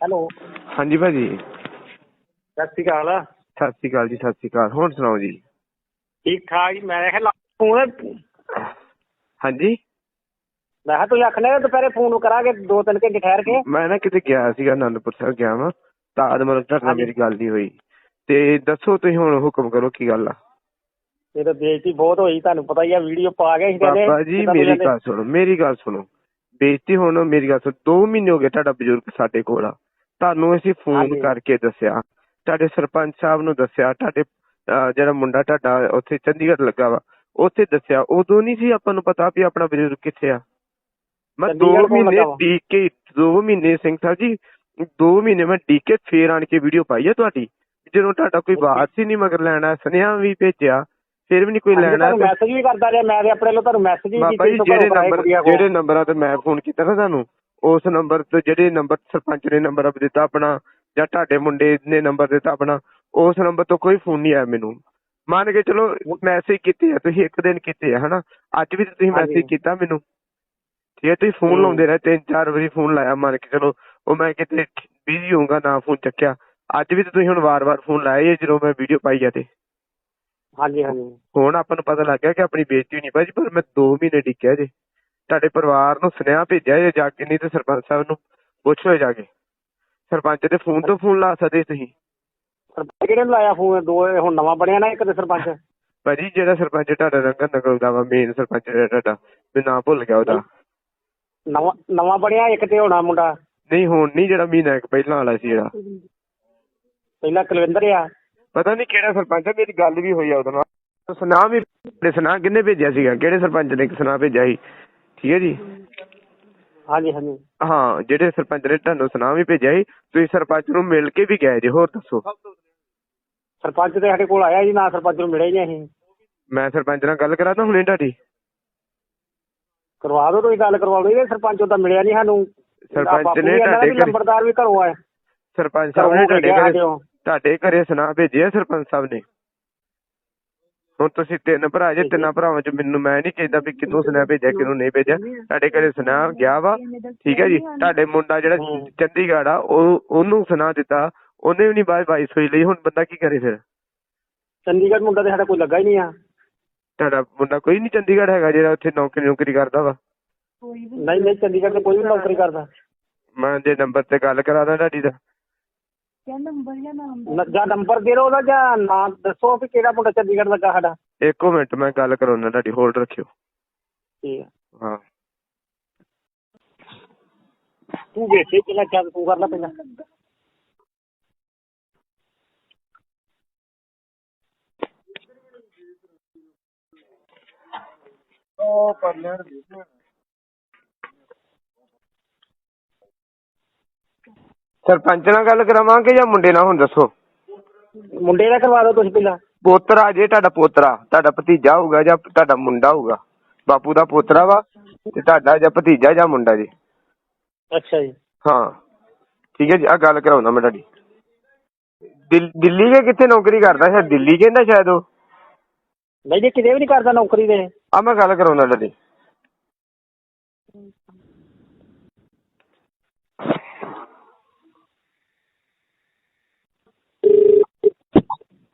Hello. ਹਾਂਜੀ ਭਾਜੀ। ਸਤਿ ਸ਼੍ਰੀ ਅਕਾਲ। ਸਤਿ ਸ਼੍ਰੀ ਅਕਾਲ ਜੀ ਸਤਿ ਸ਼੍ਰੀ ਅਕਾਲ। ਹੁਣ ਸੁਣਾਓ ਜੀ? ਠੀਕ ਠਾਕ ਜੀ ਮੈਂ ਕਿਹਾ ਲਾ ਫੋਨ। ਹਾਂਜੀ? ਮੈਂ ਕਿਹਾ ਤੁਸੀਂ ਆਖਣੇ ਦੁਪਹਿਰੇ ਫੋਨ ਕਰਾਂਗੇ ਦੋ ਤਿੰਨ ਘੰਟੇ ਠਹਿਰ ਕੇ। ਮੈਂ ਨਾ ਕਿਤੇ ਗਿਆ ਸੀਗਾ ਆਨੰਦਪੁਰ ਸਾਹਿਬ ਗਿਆ ਵਾਂ। ਤਾਂ ਨਾਲ ਹਾਂਜੀ। ਮੇਰੀ ਗੱਲ ਨਹੀਂ ਹੋਈ। ਤੇ ਦੱਸੋ ਤੁਸੀਂ ਹੁਣ ਹੁਕਮ ਕਰੋ ਕੀ ਗੱਲ ਆ? ਇਹ ਤਾਂ ਬੇਇੱਜ਼ਤੀ ਬਹੁਤ ਹੋਈ ਤੁਹਾਨੂੰ ਪਤਾ ਹੀ ਆ ਵੀਡੀਓ ਪਾ ਗਏ ਸੀ ਕਹਿੰਦੇ ਬਾਬਾ ਜੀ ਮੇਰੀ ਗੱਲ ਸੁਣੋ ਮੇਰੀ ਗੱਲ ਸੁਣੋ। ਬੇਇੱਜ਼ਤੀ ਹੁਣ ਮੇਰੀ ਗੱਲ ਸੁਣੋ 2 ਮਹੀਨੇ ਹੋ ਗਏ ਤੁਹਾਡਾ ਬਜ਼ੁਰਗ ਸਾਡੇ ਕੋਲ ਆ। ਤੁਹਾਨੂੰ ਅਸੀਂ ਫੋਨ। ਕਰਕੇ ਦੱਸਿਆ ਤੁਹਾਡੇ ਸਰਪੰਚ ਸਾਹਿਬ ਨੂੰ ਦੱਸਿਆ ਤੁਹਾਡੇ ਜਿਹੜਾ ਮੁੰਡਾ ਤੁਹਾਡਾ ਉੱਥੇ ਚੰਡੀਗੜ੍ਹ ਲੱਗਾ ਵਾ ਉੱਥੇ ਦੱਸਿਆ ਉਦੋਂ ਨਹੀਂ ਸੀ ਆਪਾਂ ਨੂੰ ਪਤਾ ਵੀ ਆਪਣਾ ਬਜ਼ੁਰਗ ਕਿੱਥੇ ਆ ਮੈਂ 2 ਚੰਡੀਗੜ੍ਹ ਕੌਣ ਮਹੀਨੇ? ਡੀਕ ਕੇ 2 ਮਹੀਨੇ ਸਿੰਘ ਸਾਹਿਬ ਜੀ 2 ਮਹੀਨੇ ਮੈਂ ਡੀਕ ਫੇਰ ਆਣ ਕੇ ਵੀਡੀਓ ਪਾਈ ਆ ਤੁਹਾਡੀ ਜਦੋਂ ਤੁਹਾਡਾ ਕੋਈ ਬਾਤ ਹੀ ਨਹੀਂ ਮਗਰ ਲੈਣਾ ਸੁਨੇਹਾ ਵੀ ਭੇਜਿਆ ਫਿਰ ਵੀ ਨਹੀਂ ਕੋਈ ਲੈਣਾ ਮੈਸੇਜ ਵੀ ਕਰਦਾ ਰਿਹਾ ਮੈਂ ਆਪਣੇ ਵੱਲੋਂ ਤੁਹਾਨੂੰ ਮੈਸੇਜ ਵੀ ਬਾਬਾ ਜੀ ਤੋਂ ਜਿਹੜੇ ਨੰਬਰ। ਜਿਹੜੇ ਨੰਬਰਾਂ ਤੇ ਮੈਂ ਫੋਨ ਕੀਤਾ ਨਾ ਤੁਹਾਨੂੰ ਉਸ ਨੰਬਰ ਤੇ ਜਿਹੜੇ ਨੰਬਰ ਸਰਪੰਚ ਨੇ ਨੰਬਰ ਆਪ ਦਿੱਤਾ ਆਪਣਾ ਜਾਂ ਤੁਹਾਡੇ ਮੁੰਡੇ ਨੇ ਨੰਬਰ ਦਿੱਤਾ ਆਪਣਾ ਉਸ ਨੰਬਰ ਤੋਂ ਕੋਈ ਫੋਨ ਨਹੀਂ ਆਇਆ ਮੈਨੂੰ। ਮੰਨ ਕੇ ਚਲੋ ਮੈਸੇਜ ਕੀਤੇ ਆ ਤੁਸੀਂ ਇੱਕ ਦਿਨ ਕੀਤੇ ਆ ਹਨਾ? ਅੱਜ ਵੀ ਤੁਸੀਂ। ਮੈਸੇਜ ਕੀਤਾ ਮੈਨੂੰ। ਠੀਕ ਹੈ ਤੁਸੀਂ ਫੋਨ। ਲਾਉਂਦੇ ਰਹੇ ਤਿੰਨ ਚਾਰ ਵਾਰੀ ਫੋਨ ਲਾਇਆ ਮੰਨ ਕੇ ਚਲੋ। ਉਹ ਮੈਂ ਕਿਤੇ ਬਿਜ਼ੀ ਹੋਊਗਾ ਨਾ ਫੋਨ ਚੱਕਿਆ। ਅੱਜ ਵੀ ਤੁਸੀਂ ਹੁਣ ਵਾਰ-ਵਾਰ ਫੋਨ ਲਾਇਆ ਜਦੋਂ ਮੈਂ ਵੀਡੀਓ ਪਾਈ ਆ ਤੇ। ਹਾਂਜੀ ਹਾਂਜੀ। ਹੁਣ ਆਪਾਂ ਨੂੰ ਪਤਾ ਲੱਗ ਗਿਆ ਕਿ ਆਪਣੀ ਬੇਇੱਜ਼ਤੀ ਨਹੀਂ। ਭਾਜੀ ਪਰ ਮੈਂ 2 ਮਹੀਨੇ ਡਿੱਕਿਆ ਜੇ। ਤੁਹਾਡੇ ਪਰਿਵਾਰ ਨੂੰ ਸੁਨੇਹਾ ਭੇਜਿਆ ਜੇ ਜਾ ਕੇ ਨਹੀਂ ਤੇ ਸਰਪੰਚ ਸਾਹਿਬ ਨੂੰ ਪੁੱਛ ਜਾ ਕੇ। ਸਰਪੰਚ ਦੇ ਫੋਨ ਤੋਂ ਫੋਨ ਲਾ ਸਕਦੇ ਤੁਸੀਂ। ਸਰਪੰਚ ਕਿਹੜੇ ਨੂੰ ਲਾਇਆ ਫੋਨ? ਦੋ ਇਹ ਹੁਣ ਨਵਾਂ ਬਣਿਆ ਨਾ ਇੱਕ ਤੇ ਸਰਪੰਚ। ਭਾਜੀ ਜਿਹੜਾ ਸਰਪੰਚ ਤੁਹਾਡਾ ਰੰਗਨ ਨਗਲ ਦਾ ਵਾ ਮੇਨ ਸਰਪੰਚ ਜਿਹੜਾ ਤੁਹਾਡਾ ਮੈਂ ਨਾਂ ਭੁੱਲ ਗਿਆ ਉਹਦਾ। ਨਵਾਂ ਨਵਾਂ ਬਣਿਆ ਇੱਕ ਤੇ ਹੋਣਾ ਮੁੰਡਾ। ਨਹੀਂ ਹੁਣ ਨਹੀਂ ਜਿਹੜਾ ਮਹੀਨਾ ਇੱਕ ਪਹਿਲਾਂ ਵਾਲਾ ਸੀ ਜਿਹੜਾ। ਪਹਿਲਾਂ ਕੁਲਵਿੰਦਰ ਆ। ਪਤਾ ਨਹੀਂ ਕਿਹੜਾ ਸਰਪੰਚ ਆ ਮੇਰੀ ਗੱਲ ਵੀ ਹੋਈ ਆ ਉਹਦੇ ਨਾਲ। ਸੁਨਾ ਵੀ ਸੁਨਾ ਕਿੰਨੇ ਭੇਜਿਆ ਸੀਗਾ? ਕਿਹੜੇ ਸਰਪੰਚ ਨੇ ਸੁਨਾ ਭੇਜਿਆ ਸੀ? ਠੀਕ ਹੈ ਜੀ? ਹਾਂਜੀ ਹਾਂਜੀ। ਹਾਂ ਜਿਹੜੇ ਸਰਪੰਚ ਨੇ ਤੁਹਾਨੂੰ ਸੁਨਾ ਵੀ ਭੇਜਿਆ ਸੀ ਤੁਸੀਂ ਸਰਪੰਚ ਨੂੰ ਮਿਲ ਕੇ ਵੀ ਗਏ ਜੇ ਹੋਰ ਦੱਸੋ। ਸਰਪੰਚ ਤੇ ਸਾਡੇ ਕੋਲ ਆਇਆ ਜੀ ਨਾ ਸਰਪੰਚ ਨੂੰ ਮਿਲੇ ਨਹੀਂ ਅਸੀਂ। ਮੈਂ ਸਰਪੰਚ ਨਾਲ ਗੱਲ ਕਰਾਂ ਤਾਂ ਹੁਣੇ ਤੁਹਾਡੀ। ਕਰਵਾ ਦਿਓ ਤੁਸੀਂ ਗੱਲ ਕਰਵਾ ਦਿਓ ਸਰਪੰਚ ਉਹਦਾ ਮਿਲਿਆ ਨਹੀਂ ਸਾਨੂੰ। ਸਰਪੰਚ ਨੇ ਤੁਹਾਡੇ ਘਰੇ- ਲੰਬੜਦਾਰ ਵੀ ਘਰੋਂ ਆਏ। ਸਰਪੰਚ ਸਾਹਿਬ ਨੇ ਤੁਹਾਡੇ ਘਰੇ। ਤੁਹਾਡੇ ਘਰੇ ਸੁਨਾ ਭੇਜਿਆ ਸਰਪੰਚ ਸਾਹਿਬ ਨੇ? ਹੁਣ ਤੁਸੀਂ ਤਿੰਨ ਭਰਾ ਜੇ ਤਿੰਨਾਂ ਭਰਾਵਾਂ ਚ ਮੈਨੂੰ ਮੈਂ ਨਹੀਂ ਕਹਿੰਦਾ ਵੀ ਕਿਹਨੂੰ ਸੁਨੇਹਾ ਭੇਜਿਆ ਕਿਹਨੂੰ ਨਹੀਂ ਭੇਜਿਆ। ਤੁਹਾਡੇ ਘਰੇ ਸੁਨੇਹਾ ਗਿਆ ਵਾ। ਠੀਕ ਹੈ ਜੀ। ਤੁਹਾਡੇ ਮੁੰਡਾ ਜਿਹੜਾ। ਚੰਡੀਗੜ੍ਹ ਆ ਉਹ ਉਹਨੂੰ ਸੁਨਾ ਦਿੱਤਾ। ਉਹਨੇ ਵੀ ਨਹੀਂ ਬਾਅਦ ਬਾਈ ਸੋਈ ਲਈ। ਹੁਣ ਬੰਦਾ ਕੀ ਕਰੇ ਫਿਰ? ਚੰਡੀਗੜ੍ਹ ਮੁੰਡਾ ਤੇ ਸਾਡਾ ਕੋਈ ਲੱਗਾ ਹੀ ਨਹੀਂ ਆ। ਤੁਹਾਡਾ ਮੁੰਡਾ ਕੋਈ ਨਹੀਂ ਚੰਡੀਗੜ੍ਹ ਹੈਗਾ ਜਿਹੜਾ ਉੱਥੇ ਨੌਕਰੀ ਨੌਕਰੀ ਕਰਦਾ ਵਾ। ਨਹੀਂ ਨਹੀਂ ਚੰਡੀਗੜ੍ਹ ਤੇ ਕੋਈ ਵੀ ਨੌਕਰੀ ਕਰਦਾ। ਮੈਂ ਜੇ ਨੰਬਰ ਤੇ ਗੱਲ ਕਰਾਦਾ ਤੁਹਾਡੀ ਦਾ ਨ- ਜਾਂ ਨੰਬਰ ਦੇ ਦਿਓ ਉਹਦਾ ਜਾਂ ਨਾਂ ਦੱਸੋ ਵੀ ਕਿਹੜਾ ਮੁੰਡਾ ਚੰਡੀਗੜ੍ਹ ਲੱਗਾ ਸਾਡਾ। ਇੱਕੋ ਮਿੰਟ ਮੈਂ ਗੱਲ ਕਰਾਉਣਾ ਤੁਹਾਡੀ ਹੋਲਡ ਰੱਖਿਓ। ਠੀਕ ਆ। ਹਾਂ। ਤੂੰ ਵੇਖੇ ਪਹਿਲਾਂ ਚੱਲ ਤੂੰ ਕਰ ਲੈ ਪਹਿਲਾਂ। ਉਹ ਪਰਲੇ ਸਰਪੰਚ ਨਾਲ ਗੱਲ ਕਰਾਵਾਂਗੇ ਜਾਂ ਮੁੰਡੇ ਨਾਲ? ਹੁਣ ਦੱਸੋ। ਮੁੰਡੇ ਦਾ ਕਰਵਾ ਦਿਓ ਤੁਸੀਂ ਪਹਿਲਾਂ। ਪੋਤਰਾ ਜੇ ਤੁਹਾਡਾ ਪੋਤਰਾ ਤੁਹਾਡਾ ਭਤੀਜਾ ਹੋਊਗਾ ਜਾਂ ਤੁਹਾਡਾ ਮੁੰਡਾ ਹੋਊਗਾ ਬਾਪੂ ਦਾ ਪੋਤਰਾ ਵਾ ਤੇ ਤੁਹਾਡਾ ਜਾਂ ਭਤੀਜਾ ਜਾਂ ਮੁੰਡਾ ਜੀ। ਅੱਛਾ ਜੀ। ਹਾਂ। ਠੀਕ ਹੈ ਜੀ ਆ ਗੱਲ ਕਰਾਉਣਾ ਮੈਂ ਤੁਹਾਡੀ। ਦਿੱਲ- ਦਿੱਲੀ ਕੇ ਕਿੱਥੇ ਨੌਕਰੀ ਕਰਦਾ ਸ਼ਾਇਦ? ਦਿੱਲੀ ਕਹਿੰਦਾ ਸ਼ਾਇਦ ਉਹ। ਨਹੀਂ ਜੀ ਕਿਤੇ ਵੀ ਨਹੀਂ ਕਰਦਾ ਨੌਕਰੀ ਦੇ ਆ ਮੈਂ ਗੱਲ ਕਰਾਉਣਾ ਤੁਹਾਡੀ।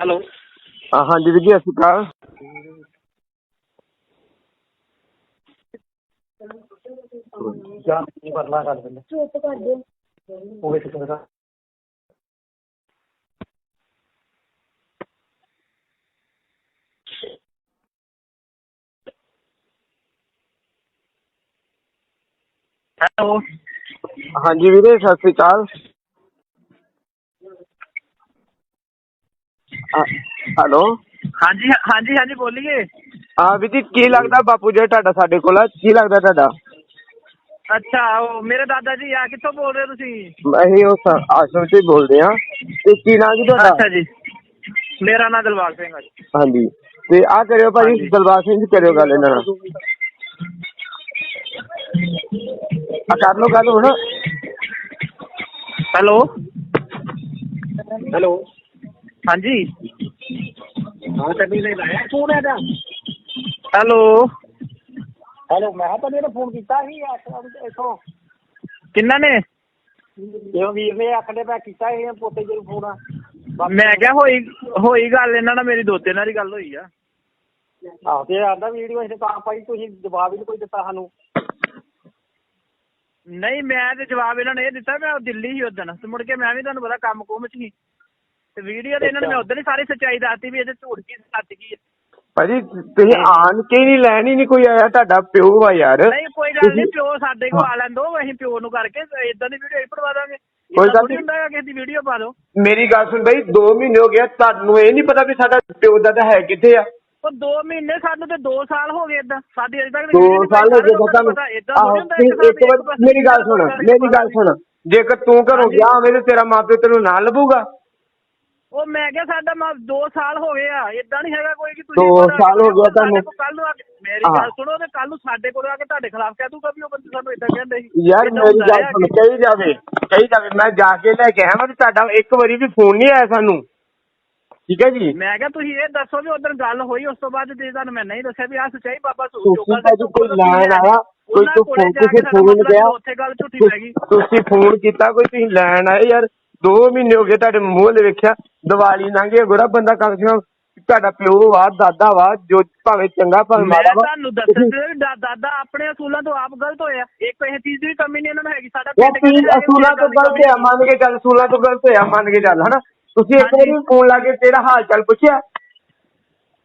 ਹੈਲੋ ਹਾਂ ਹਾਂਜੀ ਵੀਰ ਜੀ ਸਤਿ ਸ਼੍ਰੀ ਅਕਾਲ। ਜਾਂ ਕੀ ਕਰਨਾ ਕਰ ਦਿੰਦੇ। ਚੁੱਪ ਕਰ ਦਿਓ। ਉਹ ਵੇਖ ਕਿਹਦਾ ਹੈਲੋ। ਹਾਂਜੀ ਵੀਰੇ ਸਤਿ ਸ਼੍ਰੀ ਅਕਾਲ ਹਾਂ, ਹੈਲੋ? ਹਾਂਜੀ ਹਾਂਜੀ ਹਾਂਜੀ ਬੋਲੀਏ। ਹਾਂ ਵੀਰ ਜੀ ਕੀ ਲੱਗਦਾ ਬਾਪੂ ਜੀ ਤੁਹਾਡਾ ਸਾਡੇ ਕੋਲ ਆ? ਕੀ ਲੱਗਦਾ ਤੁਹਾਡਾ? ਅੱਛਾ ਉਹ ਮੇਰੇ ਦਾਦਾ ਜੀ ਆ ਕਿੱਥੋਂ ਬੋਲ ਰਹੇ ਹੋ ਤੁਸੀਂ? ਅਸੀਂ ਉਸ ਆਸ਼ਰਮ ਤੋਂ ਹੀ ਬੋਲਦੇ ਆ ਤੇ ਕੀ ਨਾਮ ਜੀ ਤੁਹਾਡਾ? ਜੀ। ਮੇਰਾ ਨਾਮ ਦਿਲਬਾਗ ਸਿੰਘ ਹੈ ਜੀ। ਹਾਂਜੀ। ਤੇ ਆ ਕਰਿਓ ਭਾਜੀ ਹਾਂਜੀ। ਸਿੰਘ ਜੀ ਕਰਿਓ ਗੱਲ ਇਹਨਾਂ ਨਾਲ। ਆ ਕਰ ਲਓ ਗੱਲ ਹੁਣ। ਹੈਲੋ। ਹੈਲੋ। ਹਾਂਜੀ। ਹਾਂ ਤੱਬੀ ਨਹੀਂ ਲਾਇਆ ਫੋਨ ਹੈ ਦਾ ਹੈਲੋ। ਹੈਲੋ ਮੈਂ ਤਾਂ ਇਹਨੇ ਫੋਨ ਕੀਤਾ ਸੀ ਇਥੋਂ। ਕਿੰਨਾ ਨੇ? ਇਹ ਵੀਰ ਨੇ ਆਖਦੇ ਪਿਆ ਕੀਤਾ ਇਹ ਪੋਤੇ ਜੀ ਨੂੰ ਫੋਨ। ਆ ਮੈਂ ਕਿਹਾ ਹੋਈ ਹੋਈ ਗੱਲ ਇਹਨਾਂ ਨਾਲ ਮੇਰੀ ਦੋਤੇ ਨਾਲ ਹੀ ਗੱਲ ਹੋਈ ਆ। ਆਹ ਤੇ ਆਂਦਾ ਵੀਡੀਓ ਅਸੀਂ ਤਾਂ ਪਾਈ ਤੁਸੀਂ ਜਵਾਬ ਹੀ ਨਹੀਂ ਕੋਈ ਦਿੱਤਾ ਸਾਨੂੰ। ਨਹੀਂ ਮੈਂ ਤੇ ਜਵਾਬ ਇਹਨਾਂ ਨੇ ਇਹ ਦਿੱਤਾ ਮੈਂ ਦਿੱਲੀ ਹੀ ਉਦਣ ਤੇ ਮੁੜ ਕੇ ਮੈਂ ਵੀ ਤੁਹਾਨੂੰ ਪਤਾ ਕੰਮ ਕੁਮ ਚ ਸੀ ਤੇ ਵੀਡੀਓ ਦੇ ਇਹਨਾਂ ਨੇ ਮੈਂ ਉਦੋਂ ਹੀ ਸਾਰੀ ਸੱਚਾਈ ਦੱਸਤੀ ਵੀ ਇਹਦੇ ਝੂਠ ਕੀ ਸੱਚ ਕੀ ਹੈ। ਭਾਜੀ ਤੁਸੀਂ ਆਣ ਕੇ ਹੀ ਨਹੀਂ ਲੈਣ ਹੀ ਨਹੀਂ ਕੋਈ ਆਇਆ ਤੁਹਾਡਾ ਪਿਓ ਵਾ ਯਾਰ। ਨਹੀਂ ਕੋਈ ਗੱਲ ਨਹੀਂ ਪਿਓ ਸਾਡੇ ਕੋਲ ਆ ਲੈਂਦੋ ਅਸੀਂ ਪਿਓ ਨੂੰ ਕਰਕੇ ਇਦਾਂ ਦੀ ਵੀਡੀਓ ਹੀ ਪੜਵਾ ਦਾਂਗੇ। ਕੋਈ ਗੱਲ ਨਹੀਂ। ਹੁੰਦਾ ਕਿਸੇ ਦੀ ਵੀਡੀਓ ਪਾ ਦਿਓ ਮੇਰੀ ਗੱਲ ਸੁਣ ਬਈ 2 ਮਹੀਨੇ ਹੋ ਗਏ ਤੁਹਾਨੂੰ ਇਹ ਨਹੀਂ ਪਤਾ ਵੀ ਸਾਡਾ ਪਿਓ ਦਾ ਤਾਂ ਹੈ ਕਿੱਥੇ ਆ। ਉਹ 2 ਮਹੀਨੇ ਸਾਨੂੰ ਤੇ 2 ਸਾਲ ਹੋ ਗਏ ਇਦਾਂ ਸਾਡੀ ਅਜੇ ਤੱਕ 2 ਸਾਲ ਹੋ ਗਏ ਤੁਹਾਨੂੰ। ਇੱਕ ਵਾਰ ਮੇਰੀ ਗੱਲ ਸੁਣ ਮੇਰੀ ਗੱਲ ਸੁਣ। ਜੇਕਰ ਤੂੰ ਘਰੋਂ। ਗਿਆ ਹੋਵੇਂ ਤੇ ਤੇਰਾ ਮਾਪਿਓ ਤੈਨੂੰ ਨਾ ਲੱਭੂਗਾ। ਉਹ ਮੈਂ ਕਿਹਾ ਸਾਡਾ ਮਾ 2 ਸਾਲ ਹੋ ਗਏ ਆ ਇਦਾਂ ਨਹੀਂ ਹੈਗਾ ਕੋਈ ਕਿ ਦੋ ਸਾਲ ਹੋ ਗਏ ਤੁਹਾਨੂੰ। ਕੱਲ ਨੂੰ ਆ ਕੇ ਮੇਰੀ ਹਾਂ। ਗੱਲ ਸੁਣੋ ਤੇ ਕੱਲ ਨੂੰ ਸਾਡੇ ਕੋਲ ਆ ਕੇ ਤੁਹਾਡੇ ਖਿਲਾਫ ਕਹਿ ਦੂਗਾ ਵੀ ਉਹ ਬੰਦੇ ਸਾਨੂੰ ਇਦਾਂ ਕਹਿੰਦੇ ਸੀ। ਯਾਰ ਏਦਾਂ ਮੇਰੀ ਹੁੰਦਾ ਗੱਲ ਸੁਣ ਕਿ- ਕਹੀ ਜਾਵੇ ਕਹੀ ਜਾਵੇ ਮੈਂ ਜਾ ਕੇ ਲੈ ਕੇ ਆਇਆ ਮੈਂ ਤੇ ਤੁਹਾਡਾ ਇੱਕ ਵਾਰੀ ਵੀ ਫੋਨ ਨਹੀਂ ਆਇਆ ਸਾਨੂੰ। ਠੀਕ ਹੈ ਜੀ? ਮੈਂ ਕਿਹਾ ਤੁਸੀਂ ਇਹ ਦੱਸੋ ਵੀ ਉਧਰ ਗੱਲ ਹੋਈ ਉਸ ਤੋਂ ਬਾਅਦ ਜੇ ਤੁਹਾਨੂੰ ਮੈਂ ਨਹੀਂ ਦੱਸਿਆ ਵੀ ਆ ਸੱਚਾਈ ਬਾਬਾ ਸੂ ਤੁਸੀਂ ਭਾਜੀ ਕੋਈ ਲੈਣ ਆਇਆ ਕੋਈ ਤੂੰ ਫੋਨ ਕਿਸੇ ਫੋਨ ਗਿਆ ਉੱਥੇ ਗੱਲ ਝੂਠੀ ਪੈ ਗਈ। ਤੁਸੀਂ ਫੋਨ ਕੀਤਾ ਕੋਈ ਤੁਸੀਂ ਲੈਣ ਆਏ ਯਾਰ। 2 ਮਹੀਨੇ ਹੋ ਗਏ ਤੁਹਾਡੇ ਮੂੰਹ ਲੈ ਵੇਖਿਆ ਦੀਵਾਲੀ ਲੰਘੇ ਗੋਰਾ ਬੰਦਾ ਕਮ ਸੇ ਕਮ ਤੁਹਾਡਾ ਪਿਓ ਵਾ ਦਾਦਾ ਵਾ ਜੋ ਭਾਵੇਂ ਚੰਗਾ ਭਾਵੇਂ ਮੈਂ ਮਾੜਾ ਵਾ। ਤੁਹਾਨੂੰ ਦੱਸਣ ਤੇ ਦਾ- ਦਾਦਾ ਆਪਣੇ ਅਸੂਲਾਂ ਤੋਂ ਆਪ ਗਲਤ ਹੋਇਆ। ਇੱਕ ਇਹ ਚੀਜ਼ ਦੀ ਵੀ ਕਮੀ ਨਹੀਂ ਇਹਨਾਂ ਨੂੰ ਹੈਗੀ ਸਾਡਾ ਪਿੰਡ ਤੁਸੀਂ ਕਹਿੰਦੇ ਅਸੂਲਾਂ ਤੋਂ ਗਲਤ ਆ ਮੰਨ ਕੇ ਚੱਲ ਅਸੂਲਾਂ ਤੋਂ ਗਲਤ ਆ ਮੰਨ ਕੇ ਚੱਲ ਹਨਾ? ਤੁਸੀਂ ਇੱਕ ਵਾਰੀ ਫੋਨ ਲਾ ਕੇ ਤੇਰਾ ਹਾਲ ਚਾਲ ਪੁੱਛਿਆ?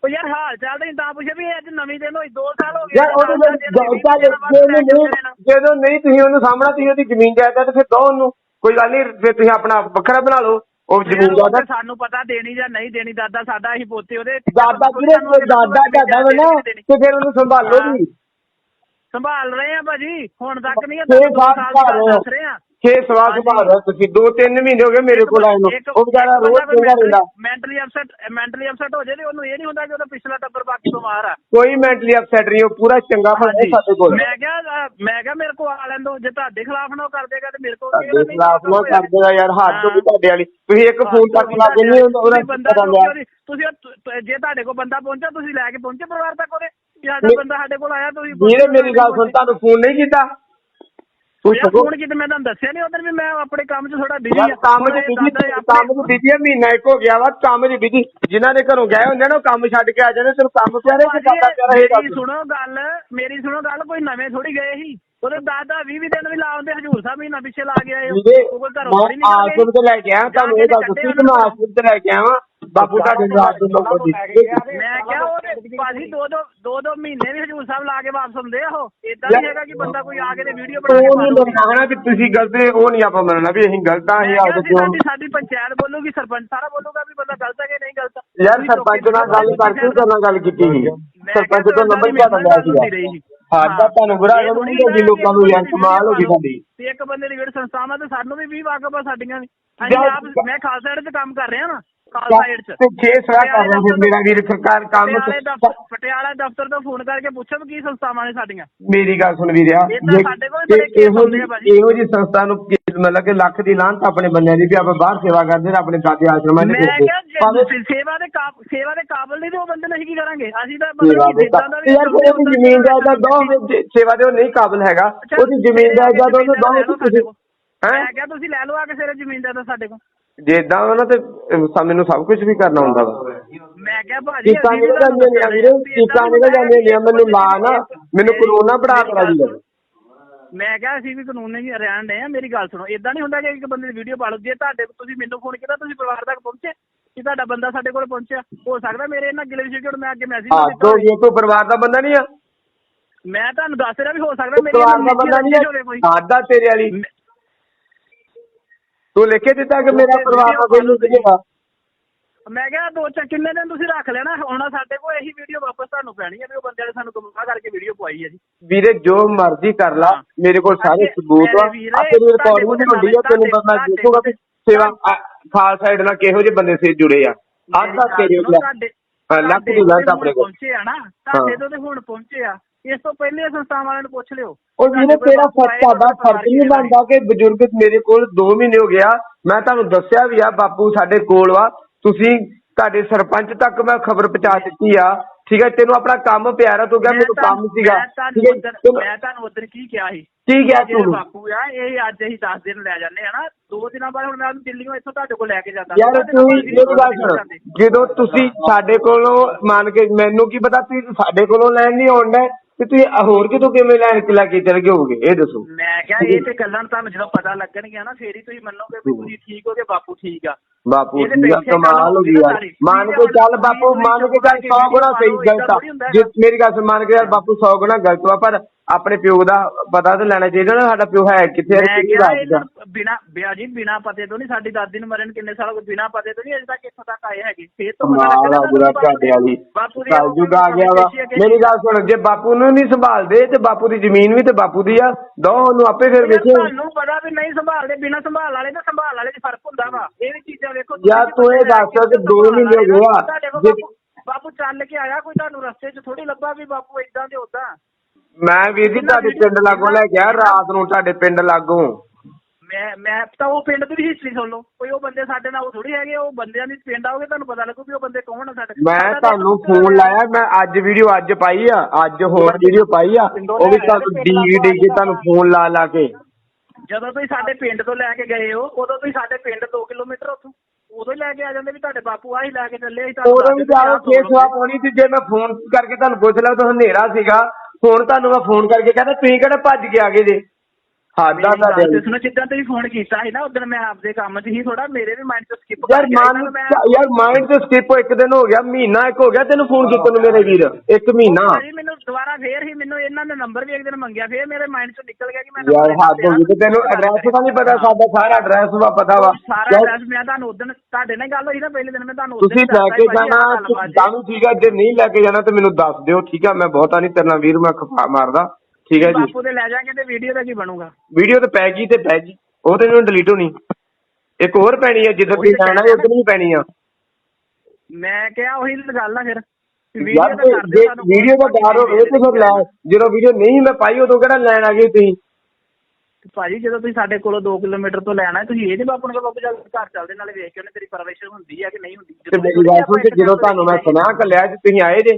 ਉਹ ਯਾਰ ਹਾਲ ਚਾਲ ਤਾਂ ਤਾਂ ਪੁੱਛਿਆ ਵੀ ਅੱਜ ਨਵੀਂ ਦਿਨ ਹੋਈ 2 ਸਾਲ ਹੋ ਗਏ ਯਾਰ ਉਹਦੇ ਜਾਇਦਾ ਨਹੀਂ ਜਦੋਂ ਨਹੀਂ ਤੁਸੀਂ ਉਹਨੂੰ ਸਾਹਮਣਾ ਤੁਸੀਂ ਉਹਦੀ ਜ਼ਮੀਨ ਜਾਇਦਾਦ ਫਿਰ ਦੋ ਉਹਨੂੰ। ਕੋਈ ਗੱਲ ਨਹੀਂ ਫਿਰ ਤੁਸੀਂ ਆਪਣਾ ਵੱਖਰਾ ਬਣਾ ਲਓ। ਉਹ ਜ਼ਮੀਨ ਜਾਇਦਾਦ ਸਾਨੂੰ ਪਤਾ ਦੇਣੀ ਜਾਂ ਨਹੀਂ ਦੇਣੀ ਦਾਦਾ ਸਾਡਾ ਅਸੀਂ ਪੋਤੇ ਉਹਦੇ। ਦਾਦਾ ਜਿਹੜੇ ਦਾਦਾ ਤੁਹਾਡਾ ਵਾ ਨਾ ਤੇ ਫਿਰ ਉਹਨੂੰ ਸੰਭਾਲੋ ਵੀ। ਸੰਭਾਲ ਰਹੇ ਆ ਭਾਜੀ ਹੁਣ ਤੱਕ ਨਹੀਂ ਛੇ ਦੋ ਸਾਲ ਦੱਸ ਰਹੇ ਆ। ਛੇ ਸਵਾਲ ਸੰਭਾਲ ਰਹੇ ਤੁਸੀਂ ਦੋ ਤਿੰਨ ਮਹੀਨੇ ਹੋ ਗਏ ਮੇਰੇ ਕੋਲ ਆਏ ਨੂੰ। ਉਹ ਵਿਚਾਰਾ ਰੋਜ਼ ਕਹਿੰਦਾ ਰਹਿੰਦਾ ਮੈਂਟਲੀ ਅਪਸੈਟ ਮੈਂਟਲੀ ਅਪਸੈਟ ਹੋ ਜੇ ਤੇ ਉਹਨੂੰ ਇਹ ਨਹੀਂ ਹੁੰਦਾ ਕਿ ਉਹਦਾ ਪਿਛਲਾ ਟੱਬਰ ਬਾਕੀ ਬਿਮਾਰ ਆ। ਕੋਈ ਮੈਂਟਲੀ ਅਪਸੈਟ ਨਹੀਂ ਉਹ ਪੂਰਾ ਚੰਗਾ ਹੈ ਸਾਡੇ ਕੋਲ। ਮੈਂ ਕਿਹਾ ਮੈਂ ਕਿਹਾ ਮੇਰੇ ਕੋਲ ਆ ਲੈਂਦੋ ਜੇ ਤੁਹਾਡੇ ਖਿਲਾਫ ਨਾ ਕਰ ਦੇਗਾ ਤੇ ਮੇਰੇ ਕੋਲ ਕੀ ਤੁਹਾਡੇ ਖਿਲਾਫ ਨਾ ਕਰ ਦੇਗਾ ਯਾਰ ਹੱਦ ਗਈ ਤੁਹਾਡੇ ਵਾਲੀ। ਤੁਸੀਂ ਇੱਕ ਫੋਨ ਤੱਕ ਲਾ ਕੇ ਨਹੀਂ ਉਹਦਾ ਬੰਦਾ ਪਤਾ ਲਿਆ। ਤੁਸੀਂ ਜੇ ਤੁਹਾਡੇ ਕੋਲ ਬੰਦਾ ਪਹੁੰਚਾ ਤੁਸੀਂ ਲੈ ਕੇ ਪਹੁੰਚੇ ਪਰਿਵਾਰ ਤੱਕ ਉਹਦੇ? ਸਾਡਾ। ਬੰਦਾ ਸਾਡੇ ਕੋਲ ਆਇਆ ਤੁਸੀਂ ਵੀਰੇ ਮੇਰੀ ਗੱਲ ਸੁਣ ਤੁਹਾਨੂੰ ਫੋਨ ਨਹੀਂ ਕੀਤਾ? ਤੂੰ ਯਾਰ ਸਗੋਂ ਫੋਨ ਕੀਤਾ ਮੈਂ ਤੁਹਾਨੂੰ ਦੱਸਿਆ ਨਹੀਂ ਉਧਰ ਵੀ ਮੈਂ ਆਪਣੇ ਕੰਮ 'ਚ ਥੋੜਾ ਬਿਜ਼ੀ ਯਾਰ ਆ। ਕੰਮ ਚ ਇਹ ਬਿਜ਼ੀ ਕੰਮ ਚ ਬਿਜ਼ੀ ਮਹੀਨਾ ਇੱਕ ਹੋ ਗਿਆ ਵਾ ਕੰਮ ਚ ਬਿਜ਼ੀ ਜਿਨ੍ਹਾਂ ਦੇ ਘਰੋਂ ਗਏ ਹੁੰਦੇ ਨਾ ਉਹ ਕੰਮ ਛੱਡ ਕੇ ਆ ਜਾਂਦੇ ਤੈਨੂੰ ਕੰਮ ਪਿਆ ਰਿਹਾ ਕਿ ਦਾਦਾ ਪਿਆ ਮੇਰੀ ਰਹੇਗਾ ਸੁਣੋ ਗੱਲ ਮੇਰੀ ਸੁਣੋ ਗੱਲ ਕੋਈ ਨਵੇਂ ਥੋੜੀ ਗਏ ਸੀ। ਉਹਦੇ ਦਾਦਾ 20 20 ਦਿਨ ਵੀ ਲਾਉਂਦੇ ਹਜੂਰ ਸਾਹਿਬ ਮਹੀਨਾ ਪਿੱਛੇ ਲਾ ਆਏ ਵੀਰੇ ਉਹ ਕੋਈ ਘਰੋਂ ਥੋੜੀ ਮੈਂ ਆਸ਼ਰਮ ਤੇ ਲੈ ਕੇ ਆਇਆ ਤੁਹਾਨੂੰ ਇਹ ਗੱਲ ਦੱਸੀ ਕਿ ਮੈਂ ਆਸ਼ਰਮ ਤੇ ਲੈ ਕੇ ਆਇਆ ਵਾਂ। ਬਾਪੂ ਤੁਹਾਡੇ ਰਾਤ ਦੇ ਲੋਕਾਂ ਦੀ ਮੈਂ ਕਿਹਾ ਉਹ ਭਾਜੀ ਦੋ ਦੋ ਦੋ ਦੋ ਮਹੀਨੇ ਵੀ ਹਜੂਰ ਸਾਹਿਬ ਲਾ ਕੇ ਵਾਪਸ ਹੁੰਦੇ ਆ ਉਹ। ਇਦਾਂ ਨਹੀਂ ਹੈਗਾ ਕਿ ਬੰਦਾ ਕੋਈ ਆ ਕੇ ਤੇ ਵੀਡੀਓ ਬਣਾ ਕੇ ਉਹ ਪਾ ਨਹੀਂ ਦੂਗਾ। ਮੰਨਣਾ ਕਿ ਤੁਸੀਂ ਗਲਤ ਹੈ, ਉਹ ਨਹੀਂ ਆਪਾਂ ਮੰਨਣਾ ਵੀ ਅਸੀਂ ਗਲਤ ਆ ਅਸੀਂ ਆਪਦੇ ਕਿਉਂ ਸਾਡੀ ਸਾਡੀ ਪੰਚਾਇਤ ਬੋਲੂਗੀ ਸਰਪੰਚ ਸਾਰਾ ਬੋਲੂਗਾ ਵੀ ਬੰਦਾ ਗਲਤ ਹੈ ਕਿ ਨਹੀਂ ਗਲਤ। ਯਾਰ ਸਰਪੰਚ ਨਾਲ ਗੱਲ ਕਰਕੇ ਤੁਹਾਡੇ ਨਾਲ ਗੱਲ ਕੀਤੀ ਸੀ। ਸਰਪੰਚ ਤੋਂ ਨੰਬਰ ਤੁਹਾਡੀ ਤੁਹਾਡਾ ਲਿਆ ਰਹੀ ਸੀ। ਹਾਂ ਤਾਂ ਤੁਹਾਨੂੰ ਬੁਰਾ ਥੋੜ੍ਹੀ ਨਹੀਂ ਹੋਗੀ ਲੋਕਾਂ ਨੂੰ ਯਾਰ ਕਮਾਲ ਹੋ ਗਈ ਸਾਡੀ ਤੇ ਇੱਕ ਬੰਦੇ ਦੀ ਜਿਹੜੀ ਸੰਸਥਾਵਾਂ ਤੇ ਸਾਨੂੰ ਵੀ 20 ਵਾਕਫ ਆ ਸਾਡੀਆਂ ਵੀ। ਅਸੀਂ ਆਪ ਮੈਂ ਖਾਲਸਾ ਏਡ 'ਚ ਕੰਮ ਕਰ ਰਿਹਾ ਨਾ। ਖਾਲਸਾ ਏਡ 'ਚ। ਤੇ ਛੇ ਸਵਾ ਕਰ ਰਹੇ ਫਿਰ ਮੇਰਾ ਵੀਰ ਸਰਕਾਰ ਕੰਮ ਪਟਿਆਲੇ ਦਫ਼ਤਰ ਪਟਿਆਲਾ ਦਫ਼ਤਰ ਤੋਂ ਫੋਨ ਕਰਕੇ ਪੁੱਛੋ ਵੀ ਕੀ ਸੰਸਥਾਵਾਂ ਨੇ ਸਾਡੀਆਂ। ਮੇਰੀ ਗੱਲ ਸੁਣ ਵੀਰਿਆ ਇਹ ਤਾਂ ਜੇ- ਸਾਡੇ ਕੋਲ ਤੇ ਬੜੇ ਕੇਸ ਇਹੋ ਹੁੰਦੇ ਆ ਜਿਹੀ ਭਾਜੀ। ਇਹੋ ਜੀ ਸੰਸਥਾ ਨੂੰ ਕੀ- ਮਤਲਬ ਕਿ ਲੱਖ ਦੀ ਲਾਂਤ ਆਪਣੇ ਬੰਦਿਆਂ ਦੀ ਵੀ ਆਪਾਂ ਬਾਹਰ ਸੇਵਾ ਕਰਦੇ ਨੇ ਆਪਣੇ ਦਾਦੇ ਆਸ਼ਰਮਾਂ ਦੇ ਮੈਂ ਵਿੱਚ ਕਿਹਾ ਜੇ ਭਾਵੇਂ ਤੁਸੀਂ ਸੇਵਾ ਦੇ ਕਾਬ ਸੇਵਾ ਦੇ ਕਾਬਲ ਨਹੀਂ ਤੇ ਉਹ ਬੰਦੇ ਨਹੀਂ ਕੀ ਕਰਾਂਗੇ? ਅਸੀਂ ਤਾਂ ਮਤਲਬ ਕਿ ਦੇ ਜਿੱਦਾਂ ਦਾ ਵੀ ਯਾਰ ਜ਼ਮੀਨ ਦੋ ਸੇਵਾ ਦੇ ਉਹ ਨਹੀਂ ਕਾਬਲ ਹੈਗਾ। ਉਹਦੀ ਜ਼ਮੀਨ ਜਾਇਦਾਦ ਉਹਨੂੰ ਦੋ ਤੁਸੀਂ ਮੈਂ ਹੈ? ਕਿਹਾ ਤੁਸੀਂ ਲੈ ਲਓ ਆ ਕੇ ਸਿਰੇ ਜ਼ਮੀਨ ਦਾ ਸਾਡੇ ਕੋਲ। ਜੇ ਇਦਾਂ ਵਾ ਨਾ ਤੇ ਸਾ- ਮੈਨੂੰ ਸਭ ਕੁਝ ਵੀ ਕਰਨਾ ਹੁੰਦਾ ਵਾ। ਮੈਂ ਕਿਹਾ ਭਾਜੀ ਚੀਕਾਂ ਅਸੀਂ ਵੀ ਨਿਕਲ ਤੁਹਾਨੂੰ ਜਾਂਦੀਆਂ ਨੇ ਵੀਰੇ ਚੀਕਾਂ ਨਿਕਲ ਜਾਂਦੀਆਂ ਨੇ ਮੈਨੂੰ ਲਾ ਨਾ ਮੈਨੂੰ ਕਰੋਨਾ ਪੜਾ ਕਰਾ ਦੀ ਮੈਂ ਕਿਹਾ ਅਸੀਂ ਵੀ ਕਾਨੂੰਨ ਨਹੀਂ ਰਹਿਣ ਦੇ ਆ ਮੇਰੀ ਗੱਲ ਸੁਣੋ ਇਦਾਂ ਨਹੀਂ ਹੁੰਦਾ ਕਿ ਇੱਕ ਬੰਦੇ ਦੀ ਵੀਡੀਓ ਪਾ ਲਓ ਜੇ ਤੁਹਾਡੇ ਤੁਸੀਂ ਮੈਨੂੰ ਫੋਨ ਕੀਤਾ ਤੁਸੀਂ ਪਰਿਵਾਰ ਤੱਕ ਪਹੁੰਚੇ ਕਿ ਤੁਹਾਡਾ ਬੰਦਾ ਸਾਡੇ ਕੋਲ ਪਹੁੰਚਿਆ ਹੋ ਸਕਦਾ ਮੇਰੇ ਇਹਨਾਂ ਗਿਲੇ ਵਿਸ਼ੇ ਮੈਂ ਅੱਗੇ ਮੈਸੇਜ ਹਾਂ ਤੋਂ ਇਹ ਤੋਂ ਪਰਿਵਾਰ ਦਾ ਬੰਦਾ ਨਹੀਂ ਆ ਮੈਂ ਤੁਹਾਨੂੰ ਦੱਸ ਰਿਹਾ ਵੀ ਹੋ ਸਕਦਾ ਮੇਰੇ ਪਰਿਵਾਰ ਦਾ ਬੰਦਾ ਨਹੀਂ ਹੋਵੇ ਕੋਈ। ਆ ਆਦਾ ਤੇਰੇ ਵਾਲੀ। ਤੂੰ ਲਿਖ ਕੇ ਦਿੱਤਾ ਕਿ ਮੇਰਾ ਪਰਿਵਾਰ ਦਾ ਕੋਈ ਨਹੀਂ ਸੀਗਾ ਮੈਂ ਕਿਹਾ ਦੋ ਚਾਰ ਕਿੰਨੇ ਦਿਨ ਤੁਸੀਂ ਰੱਖ ਲੈਣਾ? ਹੁਣ ਸਾਡੇ ਕੋਲ ਇਹੀ ਵੀਡੀਓ ਵਾਪਸ ਤੁਹਾਨੂੰ ਪੈਣੀ ਹੈ ਵੀ ਉਹ ਬੰਦੇ ਨੇ ਸਾਨੂੰ ਗੁੰਮਰਾਹ ਕਰਕੇ ਵੀਡੀਓ ਪਵਾਈ ਹੈ ਜੀ। ਵੀਰੇ ਜੋ ਮਰਜ਼ੀ ਕਰ ਲਾ। ਮੇਰੇ ਕੋਲ ਸਾਰੇ ਸਬੂਤ ਆ। ਤੇਰੀ ਰਿਕਾਰਡਿੰਗ ਵੀ ਹੁੰਦੀ ਆ ਤੈਨੂੰ ਬੰਦਾ ਦੇਖੂਗਾ ਵੀ ਸੇਵਾ ਖਾਲਸਾ ਸਾਈਡ ਨਾਲ ਕਿਹੋ ਜਿਹੇ ਬੰਦੇ ਸੇ ਜੁੜੇ ਆ। ਆਦਾ ਤੇਰੇ ਸੁਣੋ, ਕੋਲ ਤੁਹਾਡੇ ਹਾਂ, ਲੱਖ ਦੀ ਲਾਂਟ ਕੋਲ ਆਪਣੇ ਕੋਲ। ਪਹੁੰਚੇ ਆ ਨਾ। ਤੁਹਾਡੇ ਤੋਂ ਤੇ ਹੁਣ ਪਹੁੰਚੇ ਆ। ਇਸ ਤੋਂ ਪਹਿਲੇ ਸੰਸਥਾਵਾਂ ਵਾਲਿਆਂ ਨੂੰ ਪੁੱਛ ਲਿਓ। ਉਹ ਕੋਲ ਤੇਰਾ ਬਾਪੂ ਫਰਜ਼ ਨਹੀਂ ਬਣਦਾ ਕਿ ਬਜ਼ੁਰਗ ਮੇਰੇ ਕੋਲ 2 ਮਹੀਨੇ ਹੋ ਗਿਆ ਮੈਂ ਤੁਹਾਨੂੰ ਦੱਸਿਆ ਵੀ ਆ ਬਾਪੂ ਸਾਡੇ ਕੋਲ ਵਾ। ਤੁਸੀਂ ਤੁਹਾਡੇ ਸਰਪੰਚ ਤੱਕ ਮੈਂ ਖਬਰ ਪਹੁੰਚਾ ਦਿੱਤੀ ਆ ਠੀਕ ਹੈ ਤੈਨੂੰ ਆਪਣਾ ਕੰਮ ਪਿਆਰਾ ਤੂੰ ਕਿਹਾ ਮੈਨੂੰ ਕੰਮ ਸੀਗਾ। ਠੀਕ ਹੈ ਮੈਂ ਤੁਹਾਨੂੰ ਉਧਰ ਕੀ ਕਿਹਾ ਸੀ? ਕੀ ਕਿਹਾ ਤੂੰ? ਬਾਪੂ ਆ ਇਹ ਅੱਜ ਅਸੀਂ 10 ਦਿਨ ਲੈ ਜਾਂਦੇ ਆ ਨਾ। ਦੋ ਦਿਨਾਂ ਬਾਅਦ ਹੁਣ ਮੈਂ ਦਿੱਲੀੋਂ ਇੱਥੋਂ ਤੁਹਾਡੇ ਕੋਲ ਲੈ ਕੇ ਜਾਂਦਾ। ਯਾਰ ਤੂੰ ਮੇਰੀ ਗੱਲ ਸੁਣ। ਜਦੋਂ। ਤੁਸੀਂ ਸਾਡੇ ਕੋਲੋਂ ਮੰਨ ਕੇ ਮੈਨੂੰ ਕੀ ਪਤਾ ਤੁਸੀਂ ਸਾਡੇ ਕੋਲੋਂ ਲੈਣ ਨਹੀਂ ਆਉਂਦਾ ਤੇ ਤੁਸੀਂ ਹੋਰ ਕਿਤੋਂ ਕਿਵੇਂ ਲੈਣ ਕੇ ਲੈ ਕੇ ਚਲੇ ਗਏ ਹੋਗੇ ਇਹ ਦੱਸੋ। ਮੈਂ ਕਿਹਾ ਇਹ ਤੇ ਗੱਲਾਂ ਤੁਹਾਨੂੰ ਜਦੋਂ ਪਤਾ ਲੱਗਣਗੀਆਂ ਨਾ ਫੇਰ ਹੀ ਤੁਸੀਂ ਮੰਨੋਗੇ ਵੀ ਤੁਸੀਂ ਠੀਕ ਹੋਗੇ ਬਾਪੂ ਠੀਕ ਆ। ਬਾਪੂ ਪਿੱਛੇ ਕਮਾਲ ਹੋ ਸਾਰੀ। ਮੰਨ ਕੇ ਚੱਲ ਬਾਪੂ ਮੰਨ ਕੇ ਚੱਲ 100 ਗੁਣਾ ਸਹੀ ਗਲਤ ਆ। ਜੇ ਮੇਰੀ ਗੱਲ ਸੁਣ ਮੰਨ ਕੇ ਚੱਲ ਬਾਪੂ 100 ਗੁਣਾ ਗਲਤ ਵਾ ਪਰ ਆਪਣੇ ਪਿਓ ਦਾ ਪਤਾ ਤਾਂ ਲੈਣਾ ਚਾਹੀਦਾ ਨਾ ਸਾਡਾ ਪਿਓ ਹੈ ਕਿੱਥੇ ਹੈ ਮੈਂ ਕਿੱਥੇ ਕਿਹਾ ਰਾਜ ਦਾ? ਇਹਨਾਂ ਬਿਨਾ ਬਿਆ ਜੀ ਬਿਨਾ ਪਤੇ ਤੋਂ ਨਹੀਂ ਸਾਡੀ ਦਾਦੀ ਨੂੰ ਮਰਨ ਕਿੰਨੇ ਸਾਲ ਹੋ ਗਏ ਬਿਨਾ ਪਤੇ ਤੋਂ ਨਹੀਂ ਅਜੇ ਤੱਕ ਇੱਥੋਂ ਤੱਕ ਆਏ ਹੈਗੇ। ਫੇਰ ਤੋਂ ਪਤਾ ਕਮਾਲ ਆ ਲੱਗਣਾ ਗੁਰਾ ਤੁਹਾਨੂੰ ਤੁਹਾਡੇ ਵਾਲੀ। ਬਾਪੂ ਦੀ ਕਲਯੁੱਗ ਆ ਗਿਆ ਵਾ। ਮੇਰੀ ਗੱਲ ਸੁਣ ਜੇ ਬਾਪੂ ਨੂੰ ਨਹੀਂ ਸੰਭਾਲਦੇ ਤੇ ਬਾਪੂ ਦੀ ਜ਼ਮੀਨ ਵੀ ਤੇ ਬਾਪੂ ਦੀ ਆ। ਦੋ ਉਹਨੂੰ ਆਪੇ ਫਿਰ ਵੇਖੇ ਤੁਹਾਨੂੰ ਪਤਾ ਵੀ ਨਹੀਂ ਸੰਭਾਲਦੇ ਬਿਨਾ ਸੰਭਾਲ ਵਾਲੇ ਤੇ ਸੰਭਾਲ ਵਾਲੇ 'ਚ ਫ਼ਰਕ ਹੁੰਦਾ ਵਾ। ਇਹ ਵੀ ਚੀਜ਼ਾਂ ਵੇਖੋ ਯਾਰ ਤੂੰ ਇਹ ਦੱਸ ਕਿ ਦੋ ਮਹੀਨੇ ਹੋ ਗਏ ਆ। ਤੁਹਾਡੇ ਕੋਲ ਜੇ- ਬਾਪੂ- ਬਾਪੂ ਚੱਲ ਕੇ ਆਇਆ ਕੋਈ ਤੁਹਾਨੂੰ ਰਸਤੇ 'ਚ ਥੋੜੀ ਲੱਭਾ ਵੀ ਬਾਪੂ ਇਦਾਂ ਤੇ ਉਦਾਂ ਮੈਂ ਵੀਰ ਜੀ ਤੁਹਾਡੇ ਪਿੰਡ ਲਾਗੋਂ ਲੈ ਗਿਆ ਰਾਤ ਨੂੰ ਤੁਹਾਡੇ ਪਿੰਡ ਲਾਗੋਂ। ਮੈਂ ਮੈਂ ਤਾਂ ਉਹ ਪਿੰਡ ਦੀ ਹਿਸਟਰੀ ਸੁਣ ਲਓ। ਕੋਈ ਉਹ ਬੰਦੇ ਸਾਡੇ ਨਾਲ ਉਹ ਥੋੜੀ ਹੈਗੇ ਉਹ ਬੰਦਿਆਂ ਦੀ ਪਿੰਡ ਆਓਗੇ ਤੁਹਾਨੂੰ ਪਤਾ ਲੱਗੂ ਵੀ ਉਹ ਬੰਦੇ ਕੌਣ ਆ ਸਾਡੇ ਮੈਂ ਤੁਹਾਨੂੰ ਫੋਨ ਲਾਇਆ ਮੈਂ ਅੱਜ ਵੀਡੀਓ ਅੱਜ ਪਾਈ ਆ ਅੱਜ ਹੋਰ ਵੀਡੀਓ ਪਾਈ ਆ ਉਹ ਵੀ ਤੁਹਾਨੂੰ ਡੀਵੀਡੀ ਕੇ ਤੁਹਾਨੂੰ ਫੋਨ ਲਾ ਲਾ ਕੇ। ਜਦੋਂ ਤੁਸੀਂ ਸਾਡੇ ਪਿੰਡ ਤੋਂ ਲੈ ਕੇ ਗਏ ਹੋ ਉਦੋਂ ਤੁਸੀਂ ਸਾਡੇ ਪਿੰਡ 2 ਕਿਲੋਮੀਟਰ ਉੱਥੋਂ। ਉਦੋਂ ਹੀ ਲੈ ਕੇ ਆ ਜਾਂਦੇ ਵੀ ਤੁਹਾਡੇ ਬਾਪੂ ਆਹੀ ਲੈ ਕੇ ਚੱਲੇ ਸੀ ਤੁਹਾਨੂੰ ਉਦੋਂ ਵੀ ਜਾਓ ਆਹ ਕੇ ਤੋੜੋ। ਸਵਾ ਪਾਉਣੀ ਸੀ ਜੇ ਮੈਂ ਫੋਨ ਕਰਕੇ ਤੁਹਾਨੂੰ ਪੁੱਛ ਲਿਆ ਤਾਂ ਹਨੇਰਾ ਸੀਗਾ। ਫੋਨ ਤੁਹਾਨੂੰ ਮੈਂ ਫੋਨ ਕਰਕੇ ਕਹਿੰਦਾ ਤੁਸੀਂ ਕਿਹੜਾ ਭੱਜ ਕੇ ਆ ਗਏ ਜੇ? ਤੇ ਤੁਹਾਡੇ ਸੁਣੋ ਜਿੱਦਾਂ ਤੁਸੀਂ ਫੋਨ ਕੀਤਾ ਸੀ ਨਾ ਉਦੋਂ ਮੈਂ ਆਪਦੇ ਕੰਮ 'ਚ ਹੀ ਥੋੜਾ ਮੇਰੇ ਵੀ ਮਾਈਂਡ 'ਚ ਸਕਿਪ ਯਾਰ ਮਨ ਯਾਰ ਮਾਈਂਡ ਤੇ ਸਕਿਪ ਇੱਕ ਦਿਨ ਹੋ ਗਿਆ ਮਹੀਨਾ ਇੱਕ ਹੋ ਗਿਆ ਤੈਨੂੰ ਫੋਨ ਕੀਤੇ ਨੂੰ ਮੇਰੇ ਵੀਰ ਇੱਕ ਮਹੀਨਾ। ਭਾਜੀ ਮੈਨੂੰ ਦੁਬਾਰਾ ਫੇਰ ਹੀ ਮੈਨੂੰ ਇਹਨਾਂ ਨੇ ਨੰਬਰ ਵੀ ਇੱਕ ਦਿਨ ਮੰਗਿਆ ਫੇਰ ਮੇਰੇ ਮਾਈਂਡ 'ਚੋਂ ਨਿਕਲ ਗਿਆ ਕਿ ਮੈਂ ਯਾਰ number ਹੱਦ ਹੋ ਗਈ ਤੇ ਤੈਨੂੰ ਐਡਰੈਸ ਦਾ ਨਹੀਂ ਪਤਾ ਸਾਡਾ ਸਾਰਾ ਐਡਰੈਸ ਵਾ ਪਤਾ ਵਾ। ਸਾਰਾ ਯਾਰ, ਐਡਰੈਸ ਮੈਂ ਤੁਹਾਨੂੰ ਉਦੋਂ ਤੁਹਾਡੇ ਨਾਲ ਗੱਲ ਹੋਈ ਨਾ ਪਹਿਲੇ ਦਿਨ ਮੈਂ ਤੁਹਾਨੂੰ ਤੁਸੀਂ ਲੈ ਕੇ ਜਾਣਾ ਤਾਂ ਵੀ ਠੀਕ ਆ ਜੇ ਨਹੀਂ ਲੈ ਕੇ ਜਾਣਾ ਤੇ ਮੈਨੂੰ ਦੱਸ ਦਿਓ ਠੀਕ ਆ? ਮੈਂ ਬਹੁਤਾ ਨਹੀਂ ਤੇਰੇ ਨਾਲ ਵੀਰ ਮੈਂ ਖਪਾ ਮਾਰਦਾ। ਠੀਕ ਹੈ ਜੀ। ਬਾਪੂ ਦੇ ਲੈ ਜਾਗੇ ਤੇ ਵੀਡੀਓ ਦਾ ਕੀ ਬਣੂਗਾ? ਵੀਡੀਓ ਤੇ ਪੈ ਗਈ ਤੇ ਪੈ ਗਈ। ਉਹ ਤੇ ਮੈਨੂੰ ਡਿਲੀਟ ਹੋਣੀ। ਇੱਕ ਹੋਰ ਪੈਣੀ ਹੈ ਜਿੱਦਾਂ ਤੁਸੀਂ ਲੈਣਾ ਕਹਿ ਉਧਰ ਵੀ ਪੈਣੀ ਆ। ਮੈਂ ਕਿਹਾ ਉਹੀ ਗੱਲ ਆ ਫਿਰ। ਯਾਰ ਤੇ ਜੇ ਵੀਡੀਓ ਦਾ ਡਰ ਹੋਵੇ ਤੇ ਫਿਰ ਲੈ ਜਦੋਂ ਵੀਡੀਓ ਨਹੀਂ ਮੈਂ ਪਾਈ ਉਦੋਂ ਕਿਹੜਾ ਲੈਣ ਆ ਗਏ ਤੁਸੀਂ? ਭਾਜੀ ਜਦੋਂ ਤੁਸੀਂ ਸਾਡੇ ਕੋਲੋਂ 2 ਕਿਲੋਮੀਟਰ ਤੋਂ ਲੈਣਾ ਤੁਸੀਂ ਇਹ ਨਹੀਂ ਬਾਪੂ ਨੂੰ ਬਾਪੂ ਜਦ ਘਰ ਚੱਲਦੇ ਨਾਲੇ ਵੇਖ ਕੇ ਉਹਨੇ ਤੇਰੀ ਪਰਵਰਿਸ਼ ਹੁੰਦੀ ਆ ਕਿ ਨਹੀਂ ਹੁੰਦੀ। ਜਦੋਂ ਤੁਹਾਨੂੰ ਮੈਂ ਸੁਣਾ ਕੱਲਿਆ ਜੇ ਤੁਸੀਂ ਆਏ ਜੇ।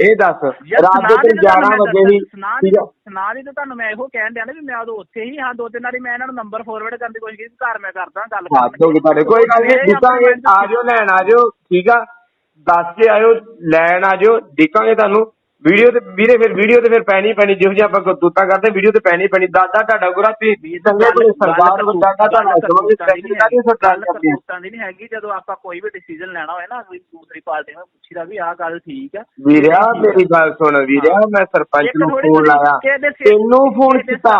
ਇਹ ਦੱਸ ਰਾਤ ਦੇ ਤਿੰਨ 11 ਵਜੇ ਹੀ ਸੁਣਾ ਦੀ ਤਾਂ ਤੁਹਾਨੂੰ ਮੈਂ ਇਹੋ ਕਹਿਣ ਡਿਆ ਨਾ ਵੀ ਮੈਂ ਉਦੋਂ ਉੱਥੇ ਹੀ ਹਾਂ ਦੋ ਤਿੰਨ ਵਾਰੀ ਮੈਂ ਇਹਨਾਂ ਨੂੰ ਨੰਬਰ ਫਾਰਵਰਡ ਕਰਨ ਦੀ ਕੋਸ਼ਿਸ਼ ਕੀਤੀ ਘਰ ਮੈਂ ਕਰਦਾ ਗੱਲ ਗਏ ਤੁਹਾਡੇ ਕੋਈ ਗੱਲ ਨਹੀਂ ਦਿੱਤਾਂਗੇ ਆ ਜਾਓ ਲੈਣ ਆ ਜਾਓ ਠੀਕ ਆ? ਦੱਸ ਕੇ ਆਇਓ ਲੈਣ ਆ ਜਾਓ ਦੇਖਾਂਗੇ ਤੁਹਾਨੂੰ। ਵੀਡੀਓ ਤੇ ਵੀਰੇ ਫਿਰ ਵੀਡੀਓ ਤੇ ਫਿਰ ਪੈਣੀ ਪੈਣੀ ਜਿਹੋ ਜਿਹਾ ਆਪਾਂ ਕਰਤੂਤਾਂ ਕਰਦੇ ਵੀਡੀਓ ਤੇ ਪੈਣੀ ਪੈਣੀ। ਦਾਦਾ ਤੁਹਾਡਾ ਗੁਰਾ ਤੇ ਚੰਗੇ ਕੋਈ ਸਰਦਾਰ ਨੂੰ ਦਾਦਾ ਤੁਹਾਡਾ ਸਮਝ ਸਪੈਸ਼ਲ ਕਾਹਦੀ ਸਰਦਾਰ ਕਰਦੇ। ਕਰਤੂਤਾਂ ਦੀ ਨਹੀਂ ਹੈਗੀ। ਜਦੋਂ ਆਪਾਂ ਕੋਈ ਵੀ ਡਿਸੀਜਨ ਲੈਣਾ ਹੋਏ ਨਾ ਕੋਈ ਦੂਸਰੀ ਪਾਰਟੀ ਨੂੰ ਪੁੱਛੀਦਾ ਵੀ ਆਹ ਗੱਲ ਠੀਕ ਆ। ਵੀਰਿਆ ਮੇਰੀ ਗੱਲ ਸੁਣ ਵੀਰਿਆ ਮੈਂ ਸਰਪੰਚ ਨੂੰ ਫੋਨ ਲਾਇਆ। ਦੇ ਤੈਨੂੰ ਫੋਨ ਦੇ ਕੀਤਾ।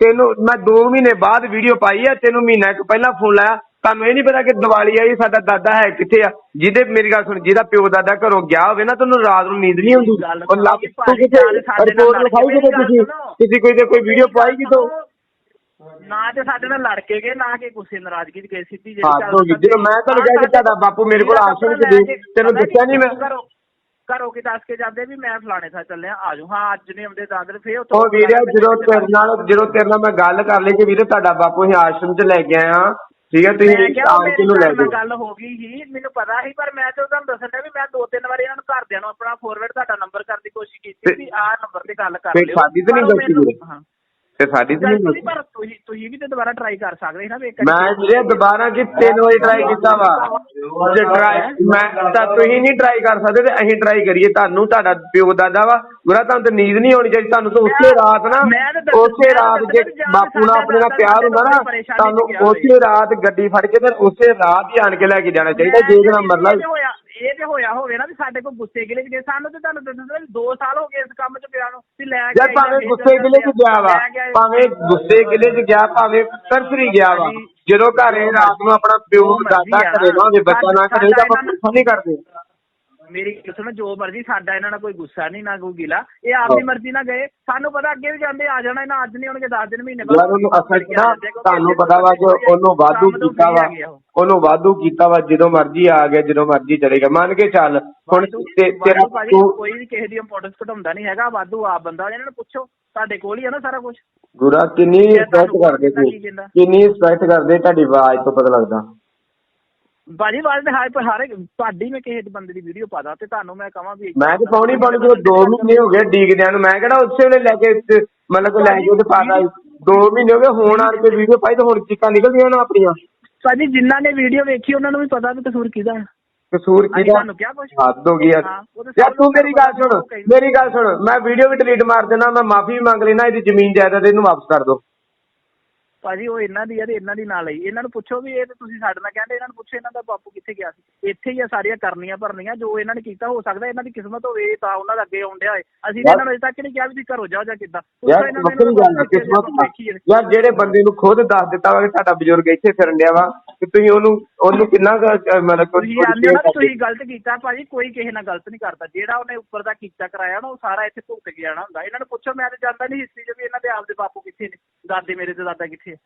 ਤੈਨੂੰ ਮੈਂ 2 ਮਹੀਨੇ ਬਾਅਦ ਵੀਡੀਓ ਪਾਈ ਆ ਤੈਨੂੰ ਮਹੀਨਾ ਇੱਕ ਪਹਿਲਾਂ ਫੋਨ ਲਾਇਆ। ਤੁਹਾਨੂੰ ਇਹ ਨਹੀਂ ਪਤਾ ਕਿ ਦੀਵਾਲੀ ਆਈ ਸਾਡਾ ਦਾਦਾ ਹੈ ਕਿੱਥੇ ਆ? ਜਿਹਦੇ ਮੇਰੀ ਗੱਲ ਸੁਣ ਜਿਹਦਾ ਪਿਓ ਦਾਦਾ ਘਰੋਂ ਗਿਆ ਹੋਵੇ ਨਾ ਤੈਨੂੰ ਰਾਤ ਨੂੰ ਨੀਂਦ ਨਹੀਂ ਆਉਂਦੀ। ਗੱਲ ਉਹ ਲੱਭ ਤੂੰ ਕਿਤੇ ਭਾਜੀ, ਸਾਡੇ ਨਾਲ ਰਿਪੋਰਟ ਲਿਖਾਈ ਕਿਤੇ ਤੁਸੀਂ। ਕਿਸੇ ਕੋਈ ਤੇ ਕੋਈ ਵੀਡੀਓ ਪਾਈ ਕਿਤੋਂ ਨਾ ਤੇ ਸਾਡੇ ਨਾਲ ਲੜ ਕੇ ਗਏ ਨਾ ਕਿ ਗੁੱਸੇ ਨਾਰਾਜ਼ਗੀ ਦੀ ਗਏ। ਸਿੱਧੀ ਜਿਹੜੀ ਹਾਂ, ਤੋਂ ਜਦੋਂ ਮੈਂ ਤੁਹਾਨੂੰ ਕਿਹਾ ਕਿ ਤੁਹਾਡਾ ਬਾਪੂ ਮੇਰੇ ਕੋਲ ਆਸ਼ਰਮ ਚ ਦੇ, ਤੈਨੂੰ ਦੱਸਿਆ ਨੀ ਮੈਂ? ਘਰੋਂ? ਕੀ ਦੱਸ ਕੇ ਜਾਂਦੇ ਵੀ ਮੈਂ ਫਲਾਣੇ ਥਾਂ ਚੱਲਿਆ ਆ ਜਾਓ। ਹਾਂ ਅੱਜ ਨਹੀਂ ਆਉਂਦੇ ਦਾਦਰ ਫੇਰ ਉਹ ਵੀਰੇ ਜਦੋਂ ਤੇਰੇ ਨਾਲ ਜਦੋਂ ਤੇਰੇ ਨਾਲ ਮੈਂ ਗੱਲ ਕਰ ਲਈ ਕਿ ਵੀਰੇ ਤੁਹਾਡਾ ਬਾਪੂ ਅਸੀਂ ਆਸ਼ਰਮ ਚ ਲੈ ਕੇ ਆ ਠੀਕ ਹੈ ਮੈਂ ਤੁਸੀਂ ਕਿਹਾ ਆਣ ਕੇ ਨੂੰ ਲੈ ਜਾਓ। ਗੱਲ ਹੋ ਗਈ ਸੀ ਮੈਨੂੰ ਪਤਾ ਸੀ ਪਰ ਮੈਂ ਤੇ ਤੁਹਾਨੂੰ ਦੱਸਣ ਡਿਆ ਵੀ ਮੈਂ ਦੋ ਤਿੰਨ ਵਾਰੀ ਇਹਨਾਂ ਨੂੰ ਘਰਦਿਆਂ ਨੂੰ ਆਪਣਾ ਫੋਰਵਰਡ ਤੁਹਾਡਾ ਨੰਬਰ ਕਰਨ ਦੀ ਕੋਸ਼ਿਸ਼ ਕੀਤੀ ਵੀ ਆਹ ਨੰਬਰ ਤੇ ਗੱਲ ਕਰ ਤੇ ਲਿਓ। ਸਾਡੀ ਤਾਂ ਨਹੀਂ ਗਲਤੀ ਤੇ ਸਾਡੀ ਤਾਂ ਨਹੀਂ ਗਲਤੀ ਪਰ ਤੁਸੀਂ ਤੁਸੀਂ ਵੀ ਤੇ ਦੁਬਾਰਾ ਟਰਾਈ ਕਰ ਸਕਦੇ ਸੀ ਨਾ ਵੀ ਇੱਕ ਮੈਂ ਵੀਰੇ ਦੁਬਾਰਾ ਕਿ ਤਿੰਨ ਵਾਰੀ ਟਰਾਈ ਕੀਤਾ ਵਾ। ਜੇ ਟਰਾਈ ਮੈਂ ਤਾਂ ਤੁਸੀਂ ਨਹੀਂ ਟਰਾਈ ਕਰ ਸਕਦੇ ਤੇ ਅਸੀਂ ਟਰਾਈ ਕਰੀਏ। ਤੁਹਾਨੂੰ ਤੁਹਾਡਾ ਪਿਓ ਦਾਦਾ ਵਾ। ਗੁਰਾ ਤੁਹਾਨੂੰ ਤਾਂ ਨੀਂਦ ਨਹੀਂ ਆਉਣੀ ਚਾਹੀਦੀ। ਤੁਹਾਨੂੰ ਤਾਂ ਉਸੇ ਰਾਤ ਨਾ ਮੈਂ ਤਾਂ ਦੱਸ- ਉਸੇ ਮੈਂ ਤਾਂ ਰਾਤ ਜੇ ਬਾਪੂ ਨਾਲ ਆਪਣੇ ਨਾਲ ਪਿਆਰ ਹੁੰਦਾ ਨਾ ਪਰੇਸ਼ਾਨੀ ਤੁਹਾਨੂੰ ਚ ਗਿਆ ਹੋਵੇ। ਉਸੇ ਰਾਤ ਗੱਡੀ ਫੜ ਕੇ ਤੇ ਉਸੇ ਰਾਤ ਹੀ ਆਣ ਕੇ ਲੈ ਕੇ ਜਾਣਾ ਚਾਹੀਦਾ। ਜੇ ਇਹ ਤੇ ਹੋਇਆ ਇਹ ਤੇ ਹੋਇਆ ਹੋਵੇ ਨਾ ਵੀ ਸਾਡੇ ਕੋਲ ਗੁੱਸੇ ਗਿਲੇ ਚ ਗਏ ਸਾਨੂੰ ਤੇ ਤੁਹਾਨੂੰ ਦੱਸਦਾ ਵੀ 2 ਸਾਲ ਹੋ ਗਏ ਇਸ ਕੰਮ 'ਚ ਪਿਆ ਨੂੰ ਵੀ ਲੈ ਕੇ ਯਾਰ ਭਾਵੇਂ ਗੁੱਸੇ ਗਿਲੇ ਚ ਗਿਆ ਵਾ ਭਾਵੇਂ ਗੁੱਸੇ ਗਿਲੇ ਚ ਗਿਆ ਭਾਵੇਂ ਤਰਸਰੀ ਗਿਆ ਵਾ। ਜਦੋਂ ਘਰੇ ਰਾਤ ਨੂੰ ਆਪਣਾ ਪਿਓ ਦਾਦਾ ਘਰੇ ਨਾ ਹੋਵੇ ਬੱਚਾ ਨਾ ਘਰੇ ਤਾਂ ਆਪਾਂ ਨਹੀਂ ਕਰਦੇ। ਮੇਰੀ ਸੁਣੋ ਜੋ ਮਰਜ਼ੀ ਸਾਡਾ ਇਹਨਾਂ ਨਾਲ ਕੋਈ ਗੁੱਸਾ ਨਹੀਂ ਨਾ ਕੋਈ ਗਿਲਾ। ਇਹ ਆਪਦੀ ਮਰਜ਼ੀ ਨਾਲ ਗਏ। ਸਾਨੂੰ ਪਤਾ ਅੱਗੇ ਵੀ ਜਾਂਦੇ ਆ ਜਾਣਾ ਇਹਨਾਂ ਅੱਜ ਨਹੀਂ ਹੋਣਗੇ 10 ਦਿਨ ਮਹੀਨੇ ਉਹਨੂੰ ਅਸਲ ਨਾ ਤੁਹਾਨੂੰ ਪਤਾ ਵਾ ਜੋ ਉਹਨੂੰ ਵਾਧੂ ਕੀਤਾ ਵਾ। ਉਹਨੂੰ ਵਾਧੂ ਕੀਤਾ ਵਾ ਜਦੋਂ ਮਰਜ਼ੀ ਆ ਗਿਆ ਜਦੋਂ ਮਰਜ਼ੀ ਚਲੇਗਾ ਮੰਨ ਕੇ ਚੱਲ ਹੁਣ ਤੇਰਾ ਕੋਈ ਵੀ ਕਿਸੇ ਦੀ ਇੰਪੋਰਟੈਂਸ ਘਟਾਉਂਦਾ ਨਹੀਂ ਹੈਗਾ ਵਾਧੂ ਆਪ ਬੰਦਾ ਇਹਨਾਂ ਨੂੰ ਪੁੱਛੋ। ਤੁਹਾਡੇ ਕੋਲ ਹੀ ਆ ਨਾ ਸਾਰਾ ਕੁਝ ਗੁਰਾ ਕਿੰਨੀ ਰਿਸਪੈਕਟ ਕਰਦੇ ਤੂੰ। ਕਿੰਨੀ ਰਿਸਪੈਕਟ ਕਰਦੇ ਤੁਹਾਡੀ ਆਵਾਜ਼ ਤੋਂ ਪਤਾ ਲੱਗਦਾ। ਭਾਜੀ ਬਾਅਦ ਦੇ ਹਾਈ ਪਰ ਹਰ ਇੱਕ ਤੁਹਾਡੀ ਮੈਂ ਕਿਸੇ ਬੰਦੇ ਦੀ ਵੀਡੀਓ ਪਾਦਾ ਤੇ ਤੁਹਾਨੂੰ ਮੈਂ ਕਹਾਂ ਵੀ ਮੈਂ ਤੇ ਪਾਉਣੀ ਪਾਉਣੀ ਜਦੋਂ 2 ਮਹੀਨੇ ਹੋ ਗਏ ਡੀਕਦਿਆਂ ਨੂੰ ਮੈਂ ਕਿਹੜਾ ਉਸੇ ਵੇਲੇ ਲੈ ਕੇ ਮਤਲਬ ਕਿ ਲੈ ਕੇ ਉਹਦੇ ਪਾਦਾ 2 ਮਹੀਨੇ ਹੋ ਗਏ ਹੁਣ ਆਣ ਕੇ ਵੀਡੀਓ ਪਾਈ ਤੇ ਹੁਣ ਚੀਕਾਂ ਨਿਕਲਦੀਆਂ ਨਾ ਆਪਣੀਆਂ। ਭਾਜੀ ਜਿਨ੍ਹਾਂ ਨੇ ਵੀਡੀਓ ਵੇਖੀ ਉਹਨਾਂ ਨੂੰ ਵੀ ਪਤਾ ਵੀ ਕਸੂਰ ਕਿਹਦਾ ਹੈ। ਕਸੂਰ ਅਸੀਂ ਕਿਹਦਾ? ਤੁਹਾਨੂੰ ਕਿਹਾ ਕੁਛ? ਹੱਦ ਹੋ ਗਈ ਯਾਰ ਹਾਂ, ਉਹ ਤਾਂ ਯਾਰ ਤੂੰ ਨੂੰ ਮੇਰੀ ਗੱਲ ਸੁਣ। ਮੇਰੀ ਗੱਲ ਸੁਣ ਮੈਂ ਵੀਡੀਓ ਵੀ ਡਿਲੀਟ ਮਾਰ ਦੇਣਾ ਮੈਂ ਮਾਫੀ ਵੀ ਮੰਗ ਲੈਣਾ ਇਹਦੀ ਜ਼ਮੀਨ ਜਾਇਦਾਦ ਇਹਨੂੰ ਵਾਪਸ ਕਰ ਦਿਓ। ਭਾਜੀ ਉਹ ਇਹਨਾਂ ਦੀ ਆ ਤੇ ਇਹਨਾਂ ਦੀ ਨਾਲ ਲਈ ਇਹਨਾਂ ਨੂੰ ਪੁੱਛੋ ਵੀ ਇਹ ਤੇ ਤੁਸੀਂ ਸਾਡੇ ਨਾਲ ਕਹਿੰਦੇ ਇਹਨਾਂ ਨੂੰ ਪੁੱਛੋ ਇਹਨਾਂ ਦਾ ਬਾਪੂ ਕਿੱਥੇ ਗਿਆ ਸੀ। ਇੱਥੇ ਹੀ ਆ ਸਾਰੀਆਂ ਕਰਨੀਆਂ ਭਰਨੀਆਂ ਜੋ ਇਹਨਾਂ ਨੇ ਕੀਤਾ ਹੋ ਸਕਦਾ ਇਹਨਾਂ ਦੀ ਕਿਸਮਤ ਹੋਵੇ ਤਾਂ ਉਹਨਾਂ ਦਾ ਅੱਗੇ ਆਉਣ ਡਿਆ ਅਸੀਂ ਇਹਨਾਂ ਨੂੰ ਅਜੇ ਤੱਕ ਨਹੀਂ ਕਿਹਾ ਵੀ ਤੁਸੀਂ ਘਰੋਂ ਜਾਓ ਜਾਂ ਕਿੱਦਾਂ। ਯਾਰ ਜਿਹੜੇ ਬੰਦੇ ਨੂੰ ਖੁਦ ਦੱਸ ਦਿੱਤਾ ਵਾ ਕਿ ਤੁਹਾਡਾ ਬਜ਼ੁਰਗ ਇੱਥੇ ਫਿਰਨ ਡਿਆ ਵਾ ਕਿ ਤੁਸੀਂ ਉਹਨੂੰ ਉਹਨੂੰ ਕਿੰਨਾ ਮਤਲਬ ਤੁਸੀਂ ਗਲਤ ਕੀਤਾ ਭਾਜੀ ਕੋਈ ਕਿਸੇ ਨਾਲ ਗਲਤ ਨਹੀਂ ਕਰਦਾ। ਜਿਹੜਾ ਉਹਨੇ ਉੱਪਰ ਦਾ ਕੀਤਾ ਕਰਾਇਆ ਨਾ ਉਹ ਸਾਰਾ ਇੱਥੇ ਭੁਗਤ ਕੇ ਜਾਣਾ ਹੁੰਦਾ। ਇਹਨਾਂ ਨੂੰ ਪੁੱਛੋ ਮੈਂ ਤਾਂ ਜਾਣਦਾ ਨਹੀਂ ਹਿਸਟਰੀ 'ਚ ਵੀ ਇਹਨਾਂ ਦੇ ਆਪਦੇ ਬਾਪੂ ਕਿੱਥੇ ਨੇ ਦਾਦੇ ਮੇਰੇ ਤੇ ਦਾਦਾ ਕਿੱਥੇ ਹੈ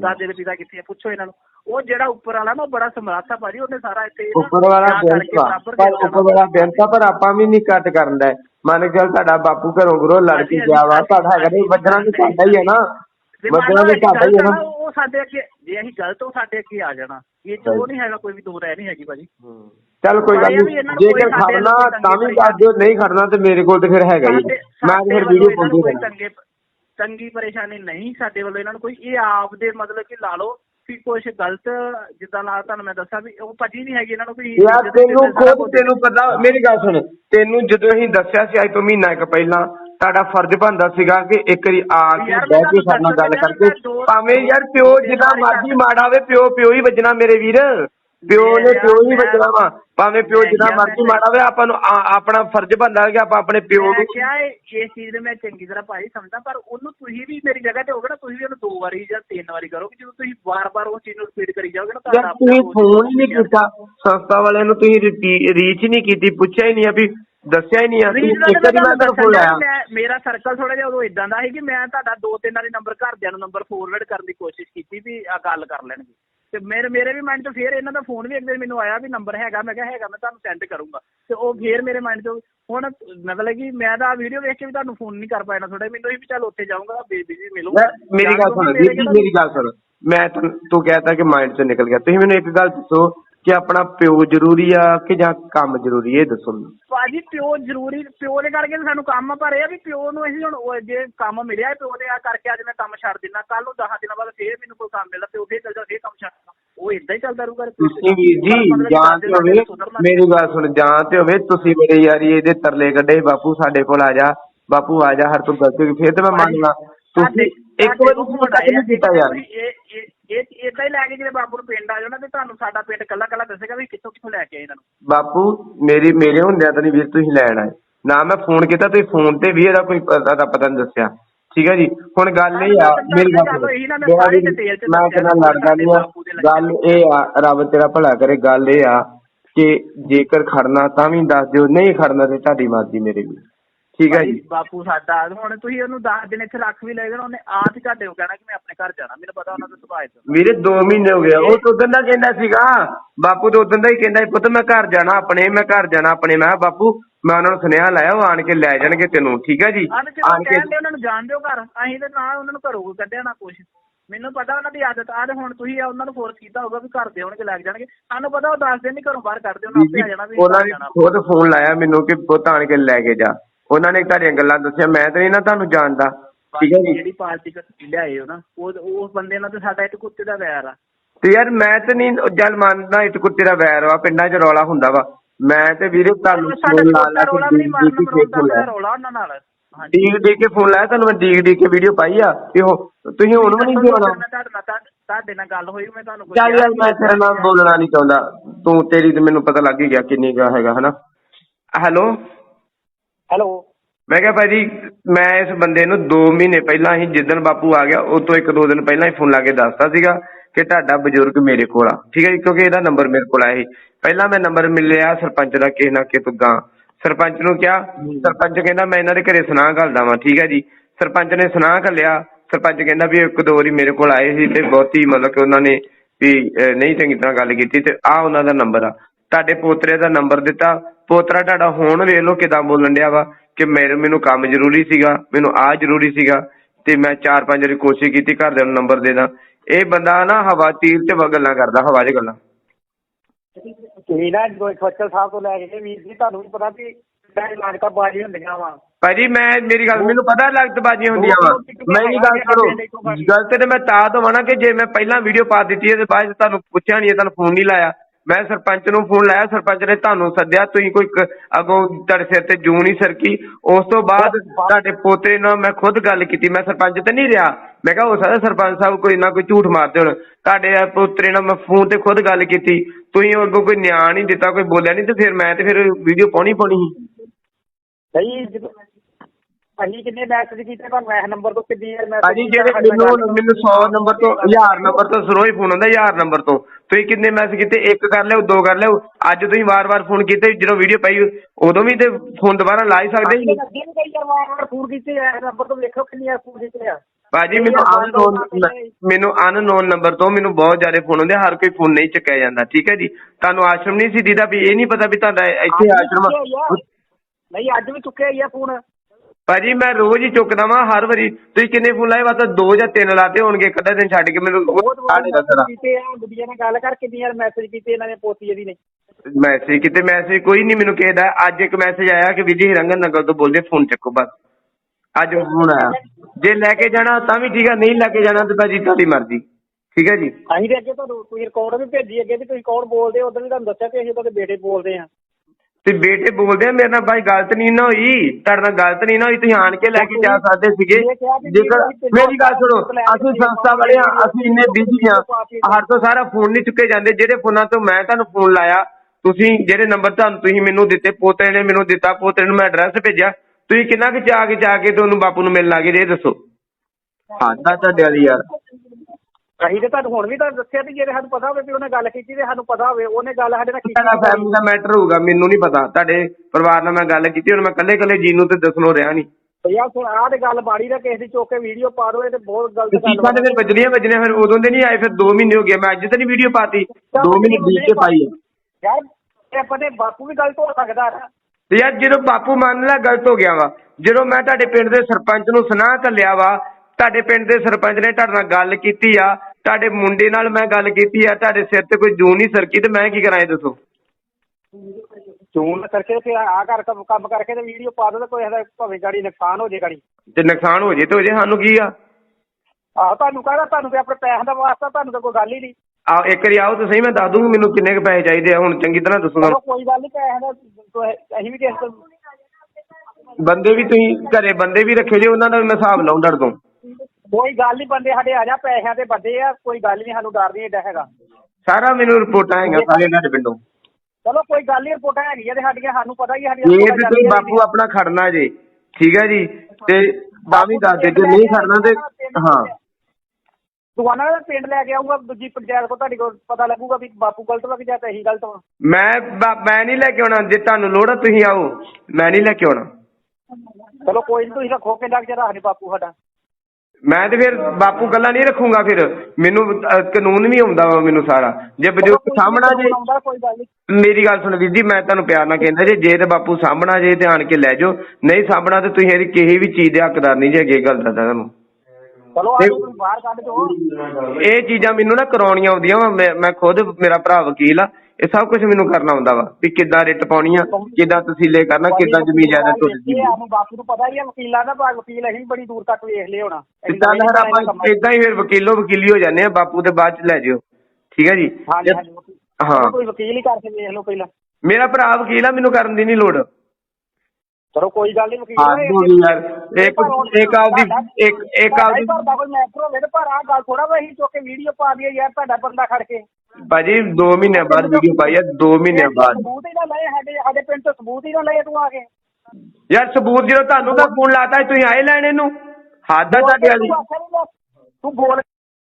ਦਾਦੇ ਦੇ ਪਿਤਾ ਕਿੱਥੇ ਆ? ਪੁੱਛੋ ਇਹਨਾਂ ਨੂੰ। ਉਹ ਜਿਹੜਾ ਉੱਪਰ ਵਾਲਾ ਨਾ ਉਹ ਬੜਾ ਸਮਰੱਥ ਆ ਭਾਜੀ ਉਹਨੇ ਸਾਰਾ ਇੱਥੇ ਉੱਪਰ ਵਾਲਾ ਪਰ ਉੱਪਰ ਵਾਲਾ ਬੇਨਤਾ ਪਰ ਆਪਾਂ ਵੀ ਨਹੀਂ ਕੱਟ ਕਰਨ ਦਾ। ਮੰਨ ਕੇ ਤੁਹਾਡਾ ਬਾਪੂ ਘਰੋਂ ਘਰੋਂ ਲੜ ਕੇ ਗਿਆ ਵਾ ਤੁਹਾਡਾ ਹੈਗਾ ਨਹੀਂ ਵੱਜਣਾ ਵੀ ਤੁਹਾਡਾ ਹੀ ਹੈ ਨਾ। ਵੱਜਣਾ ਵੀ ਤੁਹਾਡਾ ਹੀ ਹੈ ਨਾ। ਉਹ ਸਾਡੇ ਅੱਗੇ ਜੇ ਅਸੀਂ ਗਲਤ ਉਹ ਸਾਡੇ ਅੱਗੇ ਆ ਜਾਣਾ। ਇਹ ਚ ਉਹ ਨਹੀਂ ਹੈਗਾ ਕੋਈ ਵੀ ਦੂਰ ਰਹਿ ਨਹੀਂ ਹੈਗੀ ਭਾਜੀ। ਚੱਲ ਕੋਈ ਗੱਲ ਨਹੀਂ। ਜੇਕਰ ਖੜਨਾ ਤਾਂ ਵੀ ਦਿਓ ਨਹੀਂ ਖੜਨਾ ਤੇ ਮੇਰੇ ਕੋਲ ਤੇ ਫਿਰ ਹੈਗਾ ਹੀ ਮੈਂ ਫਿਰ ਵੀਡੀਓ ਪਾਉਂਦੀ ਕੋਈ ਤੰਗੇ ਪਰੇਸ਼ਾਨੀ ਨਹੀਂ ਸਾਡੇ ਵੱਲੋਂ ਇਹਨਾਂ ਨੂੰ ਕੋਈ ਇਹ ਆਪ ਦੇ ਮਤਲਬ ਕਿ ਲਾ ਲਓ ਕਿ ਕੁਝ ਗਲਤ ਜਿੱਦਾਂ ਨਾਲ ਤੁਹਾਨੂੰ ਮੈਂ ਦੱਸਿਆ ਵੀ ਉਹ ਭੱਜੀ ਨਹੀਂ ਹੈਗੀ ਇਹਨਾਂ ਨੂੰ ਕੋਈ। ਯਾਰ ਤੈਨੂੰ ਖੁਦ ਤੈਨੂੰ ਪਤਾ ਮੇਰੀ ਗੱਲ ਸੁਣ ਤੈਨੂੰ ਜਦੋਂ ਅਸੀਂ ਦੱਸਿਆ ਸੀ ਅੱਜ ਤੋਂ ਮਹੀਨਾ ਇੱਕ ਪਹਿਲਾਂ ਤੁਹਾਡਾ ਫਰਜ਼ ਬਣਦਾ ਸੀਗਾ ਕਿ ਇੱਕ ਵਾਰੀ ਆ ਕੇ ਬਹਿ ਕੇ ਸਾਡੇ ਨਾਲ ਗੱਲ ਕਰਕੇ ਭਾਵੇਂ ਯਾਰ ਪਿਓ ਜਿੱਦਾਂ ਮਰਜ਼ੀ ਮਾੜਾ ਹੋਵੇ ਪਿਓ ਪਿਓ ਹੀ ਵੱਜਣਾ ਮੇਰੇ ਵੀਰ। ਪਿਓ ਨੇ ਪਿਓ ਹੀ ਵੱਜਣਾ ਵਾ। ਭਾਵੇਂ ਪਿਓ ਮੈਂ ਜਿੱਦਾਂ ਕਿਹਾ ਮਰਜ਼ੀ ਮੈਂ- ਮਾੜਾ ਹੋਵੇ ਆਪਾਂ ਨੂੰ ਆ- ਆਪਣਾ ਫਰਜ਼ ਬਣਦਾ ਕਿ ਆਪਾਂ ਆਪਣੇ ਪਿਓ ਮੈਂ ਨੂੰ ਕਿਹਾ ਇਹ ਇਸ ਚੀਜ਼ ਨੂੰ ਮੈਂ ਚੰਗੀ ਤਰ੍ਹਾਂ ਭਾਈ ਸਮਝਦਾ ਪਰ ਉਹਨੂੰ ਤੁਸੀਂ ਵੀ ਮੇਰੀ ਜਗ੍ਹਾ ਤੇ ਹੋਗੇ ਨਾ ਤੁਸੀਂ ਵੀ ਉਹਨੂੰ ਦੋ ਵਾਰੀ ਜਾਂ ਤਿੰਨ ਵਾਰੀ ਕਰੋਗੇ ਜਦੋਂ ਤੁਸੀਂ ਵਾਰ-ਵਾਰ ਉਸ ਚੀਜ਼ ਨੂੰ ਰਿਪੀਟ ਕਰੀ ਜਾਓਗੇ ਨਾ ਯਾਰ ਆਪਣਾ ਤੁਸੀਂ ਉਹ- ਫੋਨ ਹੀ ਨਹੀਂ ਕੀਤਾ। ਸੰਸਥਾ ਵਾਲਿਆਂ ਨੂੰ ਤੁਸੀਂ ਰੀਚ ਨਹੀਂ ਕੀਤੀ ਪੁੱਛਿਆ ਹੀ ਨਹੀਂ ਆ ਵੀ ਦੱਸਿਆ ਹੀ ਨਹੀਂ ਆ ਤੁਸੀਂ ਇੱਕ ਵਾਰੀ ਮੈਂ ਤੁਹਾਨੂੰ ਫੋਨ ਲਾਇਆ ਮੈਂ ਮੇਰਾ ਸਰਕਲ ਥੋੜਾ ਜਿਹਾ ਉਦੋਂ ਇਦਾਂ ਦਾ ਸੀ ਕਿ ਮੈਂ ਤੁਹਾਡਾ ਦੋ ਤਿੰਨ ਵਾਰੀ ਨੰਬਰ ਘਰਦਿਆਂ ਨੂੰ ਨੰਬਰ ਫੋਰਵਰਡ ਕਰਨ ਦੀ ਕੋਸ਼ਿਸ਼ ਕੀਤੀ ਵੀ ਆ ਗੱਲ ਕਰ ਲੈਣਗੇ। ਤੇ ਮੇਰੇ ਮੇਰੇ ਵੀ ਮਾਈਂਡ 'ਚ ਫੇਰ ਇਹਨਾਂ ਦਾ ਫੋਨ ਵੀ ਇੱਕ ਦਿਨ ਮੈਨੂੰ ਆਇਆ ਵੀ ਨੰਬਰ ਹੈਗਾ ਮੈਂ ਕਿਹਾ ਹੈਗਾ ਮੈਂ ਤੁਹਾਨੂੰ ਸੈਂਡ ਕਰੂੰਗਾ। ਤੇ ਉਹ ਫੇਰ ਮੇਰੇ ਮਾਈਂਡ 'ਚ ਹੁਣ ਮਤਲਬ ਕਿ ਮੈਂ ਤਾਂ ਵੀਡੀਓ ਵੇਖ ਕੇ ਵੀ ਤੁਹਾਨੂੰ ਫੋਨ ਨਹੀਂ ਕਰ ਪਾਇਆ ਥੋੜਾ ਮੈਨੂੰ ਇਹ ਵੀ ਚੱਲ ਉੱਥੇ ਜਾਊਂਗਾ ਬੇਬੀ ਜੀ ਮਿਲੂੰਗਾ। ਮੈਂ ਮੇਰੀ ਗੱਲ ਸੁਣ ਮੇਰੀ ਗੱਲ ਸੁਣ ਮੈਂ ਤੂੰ ਕਹਿਤਾ ਕਿ ਮਾਈਂਡ ਤੋਂ ਨਿਕਲ ਗਿਆ। ਤੁਸੀਂ ਮੈਨੂੰ ਇੱਕ ਗੱਲ ਦੱਸੋ ਕਿ ਆਪਣਾ ਪਿਓ ਜ਼ਰੂਰੀ ਆ ਕਿ ਜਾਂ ਕੰਮ ਜ਼ਰੂਰੀ ਇਹ ਦੱਸੋ ਮੈਨੂੰ। ਭਾਜੀ ਪਿਓ ਜ਼ਰੂਰੀ ਪਿਓ ਦੇ ਕਰਕੇ ਤਾਂ ਸਾਨੂੰ ਕੰਮ ਆ, ਪਰ ਇਹ ਆ ਵੀ ਪਿਓ ਨੂੰ ਅਸੀਂ ਹੁਣ ਉਹ ਜੇ ਕੰਮ ਮਿਲਿਆ ਪਿਓ ਦੇ ਆ ਕਰਕੇ ਅੱਜ ਮੈਂ ਕੰਮ ਛੱਡ ਦਿੰਦਾ ਕੱਲ ਨੂੰ 10 ਦਿਨਾਂ ਬਾਅਦ ਫੇਰ ਮੈਨੂੰ ਕੋਈ ਕੰਮ ਮਿਲਦਾ ਪਿਓ ਫੇਰ ਚੱਲ ਜਾ ਫੇਰ ਕੰਮ ਛੱਡਦਾ ਉਹ ਇਦਾਂ ਹੀ ਚੱਲਦਾ ਰਹੂਗਾ। ਤੁਸੀਂ ਵੀਰ ਜੀ ਜਾਂ ਤੇ ਹੋਵੇ ਮੇਰੀ ਗੱਲ ਸੁਣ ਜਾਂ ਤੇ ਹੋਵੇ ਤੁਸੀਂ ਬੜੇ ਯਾਰੀ ਇਹਦੇ ਤਰਲੇ ਕੱਢੇ ਬਾਪੂ ਸਾਡੇ ਕੋਲ ਆ ਜਾ ਬਾਪੂ ਆ ਜਾ ਹਰ ਤੂੰ ਗਲਤੀ ਫੇਰ ਤੇ ਮੈਂ ਮੰਨ ਲਾ ਤੁਸੀਂ ਇੱਕ ਵਾਰੀ ਨਹੀਂ ਕੀਤਾ ਯਾਰ। ਇਹ ਇਹ ਇਹ ਇਦਾਂ ਹੀ ਲੈ ਕੇ ਜਿਹੜੇ ਬਾਪੂ ਨੂੰ ਪਿੰਡ ਆ ਜਾਣਾ ਤੇ ਤੁਹਾਨੂੰ ਸਾਡਾ ਪਿੰਡ ਕੱਲਾ ਕੱਲਾ ਦੱਸੇਗਾ ਵੀ ਕਿੱਥੋਂ ਕਿੱਥੋਂ ਲੈ ਕੇ ਆਏ ਇਹਨਾਂ ਨੂੰ। ਬਾਪੂ ਮੇਰੀ ਮੇਰੇ ਹੁੰਦਿਆਂ ਤਾਂ ਨਹੀਂ ਵੀਰ ਤੁਸੀਂ ਲੈਣ ਆਏ। ਨਾ ਮੈਂ ਫੋਨ ਕੀਤਾ ਤੁਸੀਂ ਫੋਨ ਤੇ ਵੀ ਇਹਦਾ ਕੋਈ ਪਤਾ ਦਾ ਪਤਾ ਨਹੀਂ ਦੱਸਿਆ। ਠੀਕ ਹੈ ਜੀ? ਹੁਣ ਗੱਲ ਇਹ ਆ ਮੇਰੀ ਗੱਲ ਸੁਣੋ। ਮੈਂ ਨਾਲ ਲੜਦਾ ਨਹੀਂ ਆ। ਗੱਲ ਇਹ ਆ ਰੱਬ ਤੇਰਾ ਭਲਾ ਕਰੇ। ਗੱਲ ਇਹ ਆ ਕਿ ਜੇਕਰ ਖੜਨਾ ਤਾਂ ਵੀ ਦੱਸ ਦਿਓ ਨਹੀਂ ਖੜਨਾ ਤੇ ਤੁਹਾਡੀ ਮਰਜ਼ੀ ਮੇਰੇ ਵੀ ਠੀਕ ਹੈ ਜੀ। ਬਾਪੂ ਸਾਡਾ ਹੁਣ ਤੁਸੀਂ ਉਹਨੂੰ 10 ਦਿਨ ਇੱਥੇ ਰੱਖ ਵੀ ਨਾ ਉਹਨੇ ਆਪ ਹੀ ਤੁਹਾਡੇ ਨੂੰ ਕਹਿਣਾ ਕਿ ਮੈਂ ਆਪਣੇ ਘਰ ਜਾਣਾ ਮੈਨੂੰ ਪਤਾ ਉਹਨਾਂ ਦਾ ਸੁਭਾਅ ਹੈ ਵੀਰੇ 2 ਮਹੀਨੇ ਹੋ ਗਏ ਉਹ ਤਾਂ ਉਦੋਂ ਦਾ ਕਹਿੰਦਾ ਸੀਗਾ ਬਾਪੂ ਤਾਂ ਉਦੋਂ ਦਾ ਹੀ ਕਹਿੰਦਾ ਪੁੱਤ ਮੈਂ ਘਰ ਜਾਣਾ ਆਪਣੇ ਮੈਂ ਘਰ ਜਾਣਾ ਆਪਣੇ। ਮੈਂ ਬਾਪੂ ਮੈਂ ਉਹਨਾਂ ਨੂੰ ਸੁਨੇਹਾ ਲਾਇਆ ਉਹ ਆਣ ਕੇ ਲੈ ਜਾਣਗੇ ਤੈਨੂੰ ਠੀਕ ਹੈ ਜੀ? ਆਣ ਕੇ ਕੇ ਉਹਨਾਂ ਨੂੰ ਜਾਣ ਦਿਓ ਘਰ। ਅਸੀਂ ਤੇ ਨਾ ਉਹਨਾਂ ਨੂੰ ਘਰੋਂ ਕੋਈ ਕੱਢਿਆ ਨਾ ਕੁਛ। ਮੈਨੂੰ ਪਤਾ ਉਹਨਾਂ ਦੀ ਆਦਤ ਆ ਤੇ ਹੁਣ ਤੁਸੀਂ ਉਹਨਾਂ ਨੂੰ ਫੋਰਸ ਕੀਤਾ ਹੋਊਗਾ ਵੀ ਘਰ ਦੇ ਆਉਣਗੇ ਲੈ ਕੇ ਜਾਣਗੇ। ਸਾਨੂੰ ਪਤਾ ਉਹ 10 ਦਿਨ ਨਹੀਂ ਘਰੋਂ ਬਾਹਰ ਕੱਢਦੇ ਉਹਨਾਂ ਆਪੇ ਆ ਜਾਣਾ ਵੀ ਉਹਨਾਂ ਨੇ ਖੁਦ ਫੋਨ ਲਾਇਆ ਮੈਨੂੰ ਕਿ ਪੁੱਤ ਆਣ ਕੇ ਲੈ ਕੇ ਜਾ। ਉਹਨਾਂ ਨੇ ਤੁਹਾਡੀਆਂ ਗੱਲਾਂ ਦੱਸਿਆ ਮੈਂ ਤਾਂ ਨਹੀਂ ਨਾ ਤੁਹਾਨੂੰ ਜਾਣਦਾ। ਠੀਕ ਹੈ ਜੀ? ਜਿਹੜੀ ਪਾਰਟੀ ਕ ਲਿਆਏ ਹੋ ਨਾ ਉਹ ਉਹ ਬੰਦੇ ਨਾਲ ਤੇ ਸਾਡਾ ਇੱਕ ਕੁੱਤੇ ਦਾ ਵੈਰ ਆ। ਤੇ ਯਾਰ ਮੈਂ ਤਾਂ ਨਹੀਂ ਜਲ ਮੰਨਦਾ ਇਸ ਕੁੱਤੇ ਦਾ ਵੈਰ ਵਾ ਪਿੰਡਾਂ 'ਚ ਰੌਲਾ ਹੁੰਦਾ ਵਾ। ਮੈਂ ਤੇ ਵੀਰੇ ਤੁਹਾਨੂੰ ਫੋਨ ਲਾ ਲਾ ਕੇ ਮਾਰਨ ਡੀਕ ਮਰੋਂ ਫੋਨ ਲਾਇਆ। ਰੋਲਾ ਉਹਨਾਂ ਨਾਲ। ਡੀਕ ਡੀਕ ਕੇ ਫੋਨ ਲਾਇਆ ਤੁਹਾਨੂੰ ਮੈਂ ਡੀਕ ਡੀਕ ਕੇ ਵੀਡੀਓ ਪਾਈ ਆ। ਤੇ ਉਹ ਤੁਸੀਂ ਹੁਣ ਵੀ ਨਹੀਂ ਤੁਹਾਡੇ- ਤੁਹਾਡੇ ਨਾਲ ਗੱਲ ਹੋਈ ਮੈਂ ਤੁਹਾਨੂੰ ਚੱਲ ਯਾਰ ਮੈਂ ਤੇਰੇ ਨਾਲ ਬੋਲਣਾ ਨਹੀਂ ਚਾਹੁੰਦਾ। ਤੂੰ ਤੇਰੀ ਤੇ ਮੈਨੂੰ ਪਤਾ ਲੱਗ ਹੀ ਗਿਆ ਕਿੰਨੀ ਗਾ ਹੈਗਾ ਹਨਾ? ਹੈਲੋ? ਹੈਲੋ ਮੈਂ ਕਿਹਾ ਭਾਈ ਮੈਂ ਇਸ ਬੰਦੇ ਨੂੰ 2 ਮਹੀਨੇ ਪਹਿਲਾਂ ਹੀ ਜਿੱਦਣ ਬਾਪੂ ਆ ਗਿਆ ਉਹ ਤੋਂ ਇੱਕ ਦੋ ਦਿਨ ਪਹਿਲਾਂ ਹੀ ਫੋਨ ਲਾ ਕੇ ਦੱਸਤਾ ਸੀਗਾ ਕਿ ਤੁਹਾਡਾ ਬਜ਼ੁਰਗ ਮੇਰੇ ਕੋਲ ਆ। ਠੀਕ ਹੈ ਜੀ ਕਿਉਂਕਿ ਇਹਦਾ ਨੰਬਰ ਮੇਰੇ ਕੋਲ ਆਇਆ ਸੀ। ਪਹਿਲਾਂ ਮੈਂ ਨੰਬਰ ਮਿਲਿਆ ਸਰਪੰਚ ਦਾ ਕਿਸੇ ਨਾ ਕਿਸੇ ਤੋਂ ਗਾਂ ਸਰਪੰਚ ਨੂੰ ਕਿਹਾ ਸਰਪੰਚ ਕਹਿੰਦਾ ਮੈਂ ਇਹਨਾਂ ਦੇ ਘਰੇ ਸੁਨਾਹ ਘੱਲਦਾ ਵਾਂ ਠੀਕ ਹੈ ਜੀ। ਸਰਪੰਚ ਨੇ ਸੁਨਾਹ ਘੱਲਿਆ ਸਰਪੰਚ ਕਹਿੰਦਾ ਵੀ ਇੱਕ ਦੋ ਵਾਰੀ ਮੇਰੇ ਕੋਲ ਆਏ ਸੀ ਤੇ ਬਹੁਤੀ ਮਤਲਬ ਕਿ ਉਹਨਾਂ ਨੇ ਵੀ ਅਹ, ਨਹੀਂ ਚੰਗੀ ਤਰ੍ਹਾਂ ਗੱਲ ਕੀਤੀ ਤੇ ਆ ਉਹਨਾਂ ਦਾ ਨੰਬਰ ਆ। ਤੁਹਾਡੇ ਪੋਤਰੇ ਦਾ ਨੰਬਰ ਦਿੱਤਾ। ਪੋਤਰਾ ਤੁਹਾਡਾ ਹੁਣ ਵੇਖ ਲਓ ਕਿਦਾਂ ਬੋਲਣ ਡਿਆ ਵਾ ਕਿ ਮੇਰੇ ਮੈਨੂੰ ਕੰਮ ਜ਼ਰੂਰੀ ਸੀਗਾ ਮੈਨੂੰ ਆ ਜ਼ਰੂਰੀ ਸੀਗਾ ਤੇ ਮੈਂ ਚਾਰ ਪੰਜ ਵਾਰੀ ਕੋਸ਼ਿਸ਼ ਕੀਤੀ ਘਰਦਿਆਂ ਨੂੰ ਨੰਬਰ ਦੇਣਾ। ਇਹ ਬੰਦਾ ਨਾ ਹਵਾ ਤੀਰ ਤੇ ਵਾ ਗੱਲਾਂ ਕਰਦਾ ਹਵਾ 'ਚ ਗੱਲਾਂ। ਤੁਸੀਂ ਨਾ ਕੋਈ ਖੋਚਲ ਸਾਹਿਬ ਤੋਂ ਲੈ ਕੇ ਵੀਰ ਜੀ ਤੁਹਾਨੂੰ ਵੀ ਪਤਾ ਵੀ ਬਾਜੀ ਹੁੰਦੀਆਂ ਵਾ। ਭਾਜੀ ਮੈਂ ਮੇਰੀ ਗੱਲ ਮੈਨੂੰ ਪਤਾ ਲਗਤ ਬਾਜੀਆਂ ਹੁੰਦੀਆਂ ਵਾ। ਮੇਰੀ ਗੱਲ ਗਲਤ ਤੇ ਮੈਂ ਤਾਂ ਤੋਂ ਨਾ ਕਿ ਜੇ ਮੈਂ ਪਹਿਲਾਂ ਵੀਡੀਓ ਪਾ ਦਿੱਤੀ ਹੈ ਤੇ ਬਾਅਦ ਤੁਹਾਨੂੰ ਪੁੱਛਿਆ ਨਹੀਂ ਤੁਹਾਨੂੰ ਫੋਨ ਨਹੀਂ ਲਾਇਆ। ਮੈਂ ਸਰਪੰਚ ਨੂੰ ਫੋਨ ਲਾਇਆ ਸਰਪੰਚ ਨੇ ਤੁਹਾਨੂੰ ਸੱਦਿਆ ਤੁਸੀਂ ਕੋਈ ਅੱਗੋਂ ਤੁਹਾਡੇ ਸਿਰ ਤੇ ਜੂ ਨਹੀਂ ਸਰਕੀ। ਉਸ ਤੋਂ ਬਾਅਦ ਤੁਹਾਡੇ ਪੋਤੇ ਨਾਲ ਮੈਂ ਖੁਦ ਗੱਲ ਕੀਤੀ ਮੈਂ ਸਰਪੰਚ ਤੇ ਨਹੀਂ ਰਿਹਾ। ਮੈਂ ਕਿਹਾ ਹੋ ਸਕਦਾ ਸਰਪੰਚ ਸਾਹਿਬ ਕੋਈ ਨਾ ਕੋਈ ਝੂਠ ਮਾਰਦੇ ਹੋਣ। ਤੁਹਾਡੇ ਪੋਤਰੇ ਨਾਲ ਮੈਂ ਫੋਨ ਤੇ ਖੁਦ ਗੱਲ ਕੀਤੀ। ਤੁਸੀਂ ਅੱਗੋਂ ਕੋਈ ਨਿਆਂ ਨਹੀਂ ਦਿੱਤਾ ਕੋਈ ਬੋਲਿਆ ਨਹੀਂ ਤੇ ਫਿਰ ਮੈਂ ਤੇ ਫਿਰ ਵੀਡੀਓ ਪਾਉਣੀ ਪਾਉਣੀ ਸੀ। ਸਹੀ ਅਸੀਂ ਕਿੰਨੇ ਮੈਸੇਜ ਕੀਤੇ ਤੁਹਾਨੂੰ? ਇਸ ਨੰਬਰ ਤੋਂ ਕਿੰਨੀ ਵਾਰ ਮੈਸੇਜ ਭਾਜੀ ਜਿਹੜੇ ਮੈਨੂੰ ਮੈਨੂੰ 100 ਨੰਬਰ ਤੋਂ 1000 ਨੰਬਰ ਤੋਂ ਸਰੋਂ ਹੀ ਫੋਨ ਆਉਂਦਾ 1000 ਨੰਬਰ ਤੋਂ। ਤੁਸੀਂ ਕਿੰਨੇ ਮੈਸੇਜ ਕੀਤੇ? ਇੱਕ ਕਰ ਲਿਓ ਦੋ ਕਰ ਲਿਓ। ਅੱਜ ਤੁਸੀਂ ਵਾਰ-ਵਾਰ ਫੋਨ ਕੀਤੇ ਜਦੋਂ ਵੀਡੀਓ ਪਾਈ ਉਦੋਂ ਵੀ ਤੇ ਫੋਨ ਦੁਬਾਰਾ ਲਾ ਹੀ ਸਕਦੇ ਸੀ। ਅੱਗੇ ਵੀ ਕਈ ਵਾਰ ਵਾਰ ਫੋਨ ਕੀਤੇ ਇਸ ਨੰਬਰ ਤੋਂ ਵੇਖੋ ਕਿੰਨੀ ਵਾਰ ਫੋਨ ਕੀਤੇ ਆ। ਭਾਜੀ ਮੈਨੂੰ ਅਨਨੋਨ ਮੈਨੂੰ ਅਨਨੋਨ ਨੰਬਰ ਤੋਂ ਮੈਨੂੰ ਬਹੁਤ ਜ਼ਿਆਦਾ ਫੋਨ ਆਉਂਦੇ ਹਰ ਕੋਈ ਫੋਨ ਨਹੀਂ ਚੱਕਿਆ ਜਾਂਦਾ ਠੀਕ ਹੈ ਜੀ? ਤੁਹਾਨੂੰ ਆਸ਼ਰਮ ਨਹੀਂ ਸੀ ਦੀਦਾ ਵੀ ਇਹ ਨਹੀਂ ਪਤਾ ਵੀ ਤੁਹਾਡਾ ਇੱਥੇ ਆਸ਼ਰਮ ਨਹੀਂ ਅੱਜ ਵੀ ਚੁੱਕਿਆ ਹੀ ਆ ਫੋਨ ਭਾਜੀ ਮੈਂ ਰੋਜ਼ ਹੀ ਚੁੱਕਦਾ ਵਾਂ ਹਰ ਵਾਰੀ। ਤੁਸੀਂ ਕਿੰਨੇ ਫੋਨ ਲਾਏ ਵਾ ਤਾਂ ਦੋ ਜਾਂ ਤਿੰਨ ਲਾਤੇ ਹੋਣਗੇ ਇੱਕ ਅੱਧਾ ਦਿਨ ਛੱਡ ਕੇ ਮੈਨੂੰ ਬਹੁਤ ਸਾਡੇ ਵਾਰ ਦੱਸਣਾ। ਕੀਤੇ ਆ ਗੁੱਡੀਆਂ ਨਾਲ ਗੱਲ ਕਰ ਕਿੰਨੀ ਵਾਰ ਮੈਸੇਜ ਕੀਤੇ ਇਹਨਾਂ ਨੇ ਪੋਤੀ ਇਹਦੀ ਨੇ। ਮੈਸੇਜ ਕਿਤੇ ਮੈਸੇਜ ਕੋਈ ਨਹੀਂ ਮੈਨੂੰ ਕਿਹਦਾ ਅੱਜ ਇੱਕ ਮੈਸੇਜ ਆਇਆ ਕਿ ਵਿਜੇ ਹਿਰੰਗਨ ਨਗਰ ਤੋਂ ਬੋਲਦੇ ਫੋਨ ਚੱਕੋ ਬਸ। ਅੱਜ ਫੋਨ ਆਇਆ। ਜੇ ਲੈ ਕੇ ਜਾਣਾ ਤਾਂ ਵੀ ਠੀਕ ਆ ਨਹੀਂ ਲੈ ਕੇ ਜਾਣਾ ਤਾਂ ਭਾਜੀ ਤੁਹਾਡੀ ਮਰਜ਼ੀ। ਠੀਕ ਹੈ ਜੀ? ਅਸੀਂ ਤੇ ਅੱਗੇ ਤੁਹਾਨੂੰ ਕੋਈ ਰਿਕਾਰਡ ਵੀ ਭੇਜੀ ਅੱਗੇ ਵੀ ਤੁਸੀਂ ਕੌਣ ਬੋਲਦੇ ਉਦੋਂ ਵੀ ਤੁਹਾਨੂੰ ਦੱਸਿਆ ਕਿ ਅਸੀਂ ਤੁਹਾਡੇ ਬੇਟੇ ਬੋਲਦੇ ਆ ਤੇ ਬੇਟੇ ਬੋਲਦੇ ਆ ਮੇਰੇ ਨਾਲ ਭਾਈ ਗਲਤ ਨਹੀਂ ਨਾ ਹੋਈ ਤੁਹਾਡੇ ਨਾਲ ਗਲਤ ਨਹੀਂ ਨਾ ਹੋਈ ਤੁਸੀਂ ਆਣ ਕੇ ਲੈ ਕੇ ਜਾ ਸਕਦੇ ਸੀਗੇ। ਜੇਕਰ ਮੇਰੀ ਗੱਲ ਸੁਣੋ ਅਸੀਂ ਸੰਸਥਾ ਵਾਲੇ ਆ ਅਸੀਂ ਇੰਨੇ ਬਿਜ਼ੀ ਆ ਹਰ ਤੋਂ ਸਾਰਾ ਫੋਨ ਨਹੀਂ ਚੁੱਕੇ ਜਾਂਦੇ ਜਿਹੜੇ ਫੋਨਾਂ ਤੋਂ ਮੈਂ ਤੁਹਾਨੂੰ ਫੋਨ ਲਾਇਆ। ਤੁਸੀਂ ਜਿਹੜੇ ਨੰਬਰ ਤੁਹਾਨੂੰ ਤੁਸੀਂ ਮੈਨੂੰ ਦਿੱਤੇ ਪੋਤੇ ਨੇ ਮੈਨੂੰ ਦਿੱਤਾ ਪੋਤੇ ਨੂੰ ਮੈਂ ਐਡਰੈਸ ਭੇਜਿਆ। ਤੁਸੀਂ ਕਿੰਨਾ ਕੁ ਚਾਹ ਕੇ ਜਾ ਕੇ ਤੁਹਾਨੂੰ ਬਾਪੂ ਨੂੰ ਮਿਲਣ ਲੱਗੇ ਇਹ ਦੱਸੋ। ਹਾਂ ਤੁਹਾਡੇ ਵਾਲੀ ਯਾਰ। ਅਸੀਂ ਤੇ ਤੁਹਾਨੂੰ ਹੁਣ ਵੀ ਤਾਂ ਦੱਸਿਆ ਵੀ ਜੇ ਸਾਨੂੰ ਪਤਾ ਹੋਵੇ ਵੀ ਉਹਨੇ ਗੱਲ ਕੀਤੀ ਤੇ ਸਾਨੂੰ ਪਤਾ ਹੋਵੇ ਉਹਨੇ ਗੱਲ ਸਾਡੇ ਨਾਲ ਕੀਤੀ ਤੁਹਾਡਾ ਫੈਮਿਲੀ ਦਾ ਮੈਟਰ ਹੋਊਗਾ ਮੈਨੂੰ ਨਹੀਂ ਪਤਾ। ਤੁਹਾਡੇ ਪਰਿਵਾਰ ਨਾਲ ਮੈਂ ਗੱਲ ਕੀਤੀ ਹੁਣ ਮੈਂ ਇਕੱਲੇ ਇਕੱਲੇ ਜੀ ਨੂੰ ਤੇ ਦੱਸਣੋਂ ਰਿਹਾ ਨਹੀਂ। ਭਈਆ ਹੁਣ ਆਹ ਤੇ ਗੱਲ ਬਾੜੀ ਦਾ ਕਿਸੇ ਦੀ ਚੁੱਕ ਕੇ ਵੀਡੀਓ ਪਾ ਦੋ ਇਹ ਤੇ ਬਹੁਤ ਗਲਤ ਗੱਲ ਤੇ ਫਿਰ ਵੱਜਣੀਆਂ ਵੱਜਣੀਆਂ ਫਿਰ ਉਦੋਂ ਦੇ ਨਹੀਂ ਆਏ ਫਿਰ 2 ਮਹੀਨੇ ਹੋ ਗਏ ਮੈਂ ਅੱਜ ਤੇ ਨਹੀਂ ਵੀਡੀਓ ਪਾਤੀ 2 ਮਹੀਨੇ ਬੀਤ ਕੇ ਪਾਈ ਹੈ ਯਾਰ ਇਹ ਪਤੇ ਬਾਪੂ ਵੀ ਗਲਤ ਹੋ ਸਕਦਾ ਨਾ। ਤੇ ਯਾਰ ਜਦੋਂ ਬਾਪੂ ਮੰਨ ਲੈ ਗਲਤ ਹੋ ਗਿਆ ਵਾ ਜਦੋਂ ਮੈਂ ਤੁਹਾਡੇ ਪਿੰਡ ਦੇ ਸਰਪੰਚ ਨੂੰ ਸੁਨਾਹ ਕੱਲਿਆ ਵਾ ਤੁਹਾਡੇ ਪਿੰਡ ਦੇ ਸਰਪੰਚ ਨੇ ਤੁਹਾਡੇ ਨਾਲ ਗੱਲ ਕੀਤੀ ਆ ਤੁਹਾਡੇ ਮੁੰਡੇ ਨਾਲ ਮੈਂ ਗੱਲ ਕੀਤੀ ਆ ਤੁਹਾਡੇ ਸਿਰ ਤੇ ਕੋਈ ਜੂਨ ਨਹੀਂ ਸਰਕੀ ਤੇ ਮੈਂ ਕੀ ਕਰਾਂ ਇਹ ਦੱਸੋ? ਚੂਨ ਕਰਕੇ ਤੇ ਆ ਕਰ ਕੰਮ ਕੰਮ ਕਰਕੇ ਤੇ ਵੀਡੀਓ ਪਾ ਦੋ ਤੇ ਕੋਈ ਇਹਦਾ ਭਾਵੇਂ ਗਾੜੀ ਨੁਕਸਾਨ ਹੋ ਜੇ ਗਾੜੀ। ਤੇ ਨੁਕਸਾਨ ਹੋ ਜੇ ਤੇ ਹੋ ਜੇ ਸਾਨੂੰ ਕੀ ਆ? ਆਹ ਤੁਹਾਨੂੰ ਕਹਦਾ ਤੁਹਾਨੂੰ ਤੇ ਆਪਣੇ ਪੈਸਿਆਂ ਦਾ ਵਾਸਤਾ ਤੁਹਾਨੂੰ ਤਾਂ ਕੋਈ ਗੱਲ ਹੀ ਨਹੀਂ। ਆ ਇੱਕ ਵਾਰੀ ਆਓ ਤਾਂ ਸਹੀ ਮੈਂ ਦੱਸ ਦੂੰਗੀ ਮੈਨੂੰ ਕਿੰਨੇ ਕੁ ਪੈਸੇ ਚਾਹੀਦੇ ਆ ਹੁਣ ਚੰਗੀ ਤਰ੍ਹਾਂ ਦੱਸੋ ਚਲੋ ਕੋਈ ਗੱਲ ਨਹੀਂ ਦਾ ਅਸੀਂ ਵੀ ਕਿਸੇ ਤੋਂ ਬੰਦੇ ਵੀ ਤੁਸੀਂ ਘਰੇ ਬੰਦੇ ਵੀ ਰੱਖੇ ਜੇ ਉਹਨਾਂ ਦਾ ਵੀ ਮੈਂ ਹਿਸਾਬ ਲਾਉਂ ਤੁਹਾਡੇ ਤੋਂ। ਕੋਈ ਗੱਲ ਨਹੀਂ ਬੰਦੇ ਸਾਡੇ ਆ ਜਾ ਪੈਸਿਆਂ ਦੇ ਬੰਦੇ ਆ ਕੋਈ ਗੱਲ ਨਹੀਂ ਸਾਨੂੰ ਡਰ ਨਹੀਂ ਏਡਾ ਹੈਗਾ। ਸਾਰਾ ਮੈਨੂੰ ਰਿਪੋਰਟਾਂ ਹੈਗੀਆਂ ਸਾਰੇ ਤੁਹਾਡੇ ਪਿੰਡੋਂ। ਚਲੋ ਕੋਈ ਗੱਲ ਨਹੀਂ ਰਿਪੋਰਟਾਂ ਹੈਗੀਆਂ ਤੇ ਸਾਡੀਆਂ ਸਾਨੂੰ ਪਤਾ ਹੀ ਸਾਡੀਆਂ ਰਿਪੋਰਟਾਂ ਤੇ ਤੁਸੀਂ ਬਾਪੂ ਆਪਣਾ ਖੜਨਾ ਜੇ ਠੀਕ ਹੈ ਜੀ? ਤੇ ਤਾਂ ਵੀ ਦੱਸ ਦੇ ਜੇ ਨਹੀਂ ਖੜਨਾ ਤੇ ਹਾਂ। ਦੁਕਾਨਾਂ ਦਾ ਪਿੰਡ ਲੈ ਕੇ ਆਊਗਾ ਦੂਜੀ ਪੰਚਾਇਤ ਕੋ ਤੁਹਾਡੇ ਕੋਲ ਪਤਾ ਲੱਗੂਗਾ ਵੀ ਬਾਪੂ ਗਲਤ ਵਾ ਕਿ ਜਾਂ ਤਾਂ ਅਸੀਂ ਗਲਤ ਵਾ। ਮੈਂ ਬ- ਮੈਂ ਨਹੀਂ ਲੈ ਕੇ ਆਉਣਾ ਜੇ ਤੁਹਾਨੂੰ ਲੋੜ ਆ ਤੁਸੀਂ ਆਓ ਮੈਂ ਨਹੀਂ ਲੈ ਕੇ ਆਉਣਾ। ਚਲੋ ਕੋਈ ਨਹੀਂ ਤੁਸੀਂ ਰੱਖੋ ਕਿੰਨਾ ਕੁ ਚਿਰ ਰੱਖਦੇ ਬਾਪੂ ਸਾਡਾ। ਮੈਂ ਤੇ ਫਿਰ ਬਾਪੂ ਕੱਲਾ ਨਹੀਂ ਰੱਖੂੰਗਾ ਫਿਰ। ਮੈਨੂੰ ਕਾਨੂੰਨ ਵੀ ਆਉਂਦਾ ਵਾ ਮੈਨੂੰ ਸਾਰਾ। ਜੇ ਬਜ਼ੁਰਗ ਸਾਹਮਣਾ ਜੇ ਆਉਂਦਾ ਕੋਈ ਗੱਲ ਨਹੀਂ। ਮੇਰੀ ਗੱਲ ਸੁਣ ਵੀਰ ਜੀ ਮੈਂ ਤੁਹਾਨੂੰ ਪਿਆਰ ਨਾਲ ਕਹਿੰਦਾ ਜੇ ਜੇ ਤੇ ਬਾਪੂ ਸਾਹਮਣਾ ਜੇ ਤੇ ਆਣ ਕੇ ਲੈ ਜਾਓ। ਨਹੀਂ ਸਾਹਮਣਾ ਤੇ ਤੁਸੀਂ ਇਹਦੀ ਕਿਸੇ ਵੀ ਚੀਜ਼ ਦੇ ਹੱਕਦਾਰ ਨਹੀਂ ਜੇ ਅੱਗੇ ਗੱਲ ਦੱਸਦਾ ਤੁਹਾਨੂੰ। ਚਲੋ ਆ ਜਾਓ ਤੁਸੀਂ ਬਾਹਰ ਕੱਢ ਦਿਓ। ਇਹ ਚੀਜ਼ਾਂ ਮੈਨੂੰ ਨਾ ਕਰਾਉਣੀਆਂ ਆਉਂਦੀਆਂ ਵਾ ਮੈਂ ਮੈਂ ਖੁਦ ਮੇਰਾ ਭਰਾ ਵਕੀਲ ਆ ਇਹ ਸਭ ਕੁਝ ਮੈਨੂੰ ਕਰਨਾ ਆਉਂਦਾ ਵਾ ਵੀ ਕਿੱਦਾਂ ਰਿਟ ਪਾਉਣੀ ਆ ਕਿੱਦਾਂ ਤਸੀਲੇ ਕਰਨਾ ਕਿੱਦਾਂ ਜ਼ਮੀਨ ਜਾਇਦਾਦ ਟੁੱਟ ਜੀ ਸਾਨੂੰ ਬਾਪੂ ਨੂੰ ਪਤਾ ਹੀ ਆ ਵਕੀਲਾਂ ਦਾ ਭਾਗ ਵਕੀਲ ਅਸੀਂ ਬੜੀ ਦੂਰ ਤੱਕ ਵੇਖ ਲਏ ਹੋਣਾ। ਤੇ ਚੱਲ ਫਿਰ ਆਪਾਂ ਇਦਾਂ ਹੀ ਫਿਰ ਵਕੀਲੋ ਵਕੀਲੀ ਹੋ ਜਾਂਦੇ ਆ ਬਾਪੂ ਤੇ ਬਾਅਦ ਚ ਲੈ ਜਿਓ। ਠੀਕ ਹੈ ਜੀ? ਹਾਂਜੀ ਹਾਂਜੀ ਹਾਂ। ਕੋਈ ਵਕੀਲ ਹੀ ਕਰਕੇ ਵੇਖ ਲਓ ਪਹਿਲਾਂ। ਮੇਰਾ ਭਰਾ ਵਕੀਲ ਆ ਮੈਨੂੰ ਕਰਨ ਦੀ ਨਹੀਂ ਲੋੜ। ਚਲੋ ਕੋਈ ਗੱਲ ਨਹੀਂ ਵਕੀਲ ਹਾਂ ਦੋ ਯਾਰ ਇੱਕ ਇੱਕ ਆਪਦੀ ਇੱਕ ਇੱਕ ਆਪਦੀ ਤੁਹਾਡਾ ਕੋਈ ਮੈਟਰ ਹੋਵੇ ਤੇ ਪਰ ਆ ਗੱਲ ਥੋੜਾ ਵਾ ਅਸੀਂ ਚੁੱਕ ਕੇ ਵੀਡੀਓ ਪਾ ਦਈਏ ਯਾਰ ਤੁਹਾਡਾ ਬੰਦਾ ਖੜ ਕੇ। ਭਾਜੀ 2 ਮਹੀਨੇ ਬਾਅਦ ਵੀਡੀਓ ਪਾਈ ਆ 2 ਮਹੀਨੇ ਬਾਅਦ। ਸਬੂਤ ਹੀ ਨਾ ਲਏ ਸਾਡੇ ਸਾਡੇ ਪਿੰਡ ਤੋਂ ਸਬੂਤ ਹੀ ਨਾ ਲਏ ਤੂੰ ਆ ਕੇ। ਯਾਰ ਸਬੂਤ ਜਦੋਂ ਤੁਹਾਨੂੰ ਤਾਂ ਫੋਨ ਲਾਤਾ ਸੀ, ਤੁਸੀਂ ਆਏ ਲੈਣ ਇਹਨੂੰ। ਹੱਦ ਆ ਤੁਹਾਡੇ ਵਾਲੀ। ਤੂੰ ਬੋਲ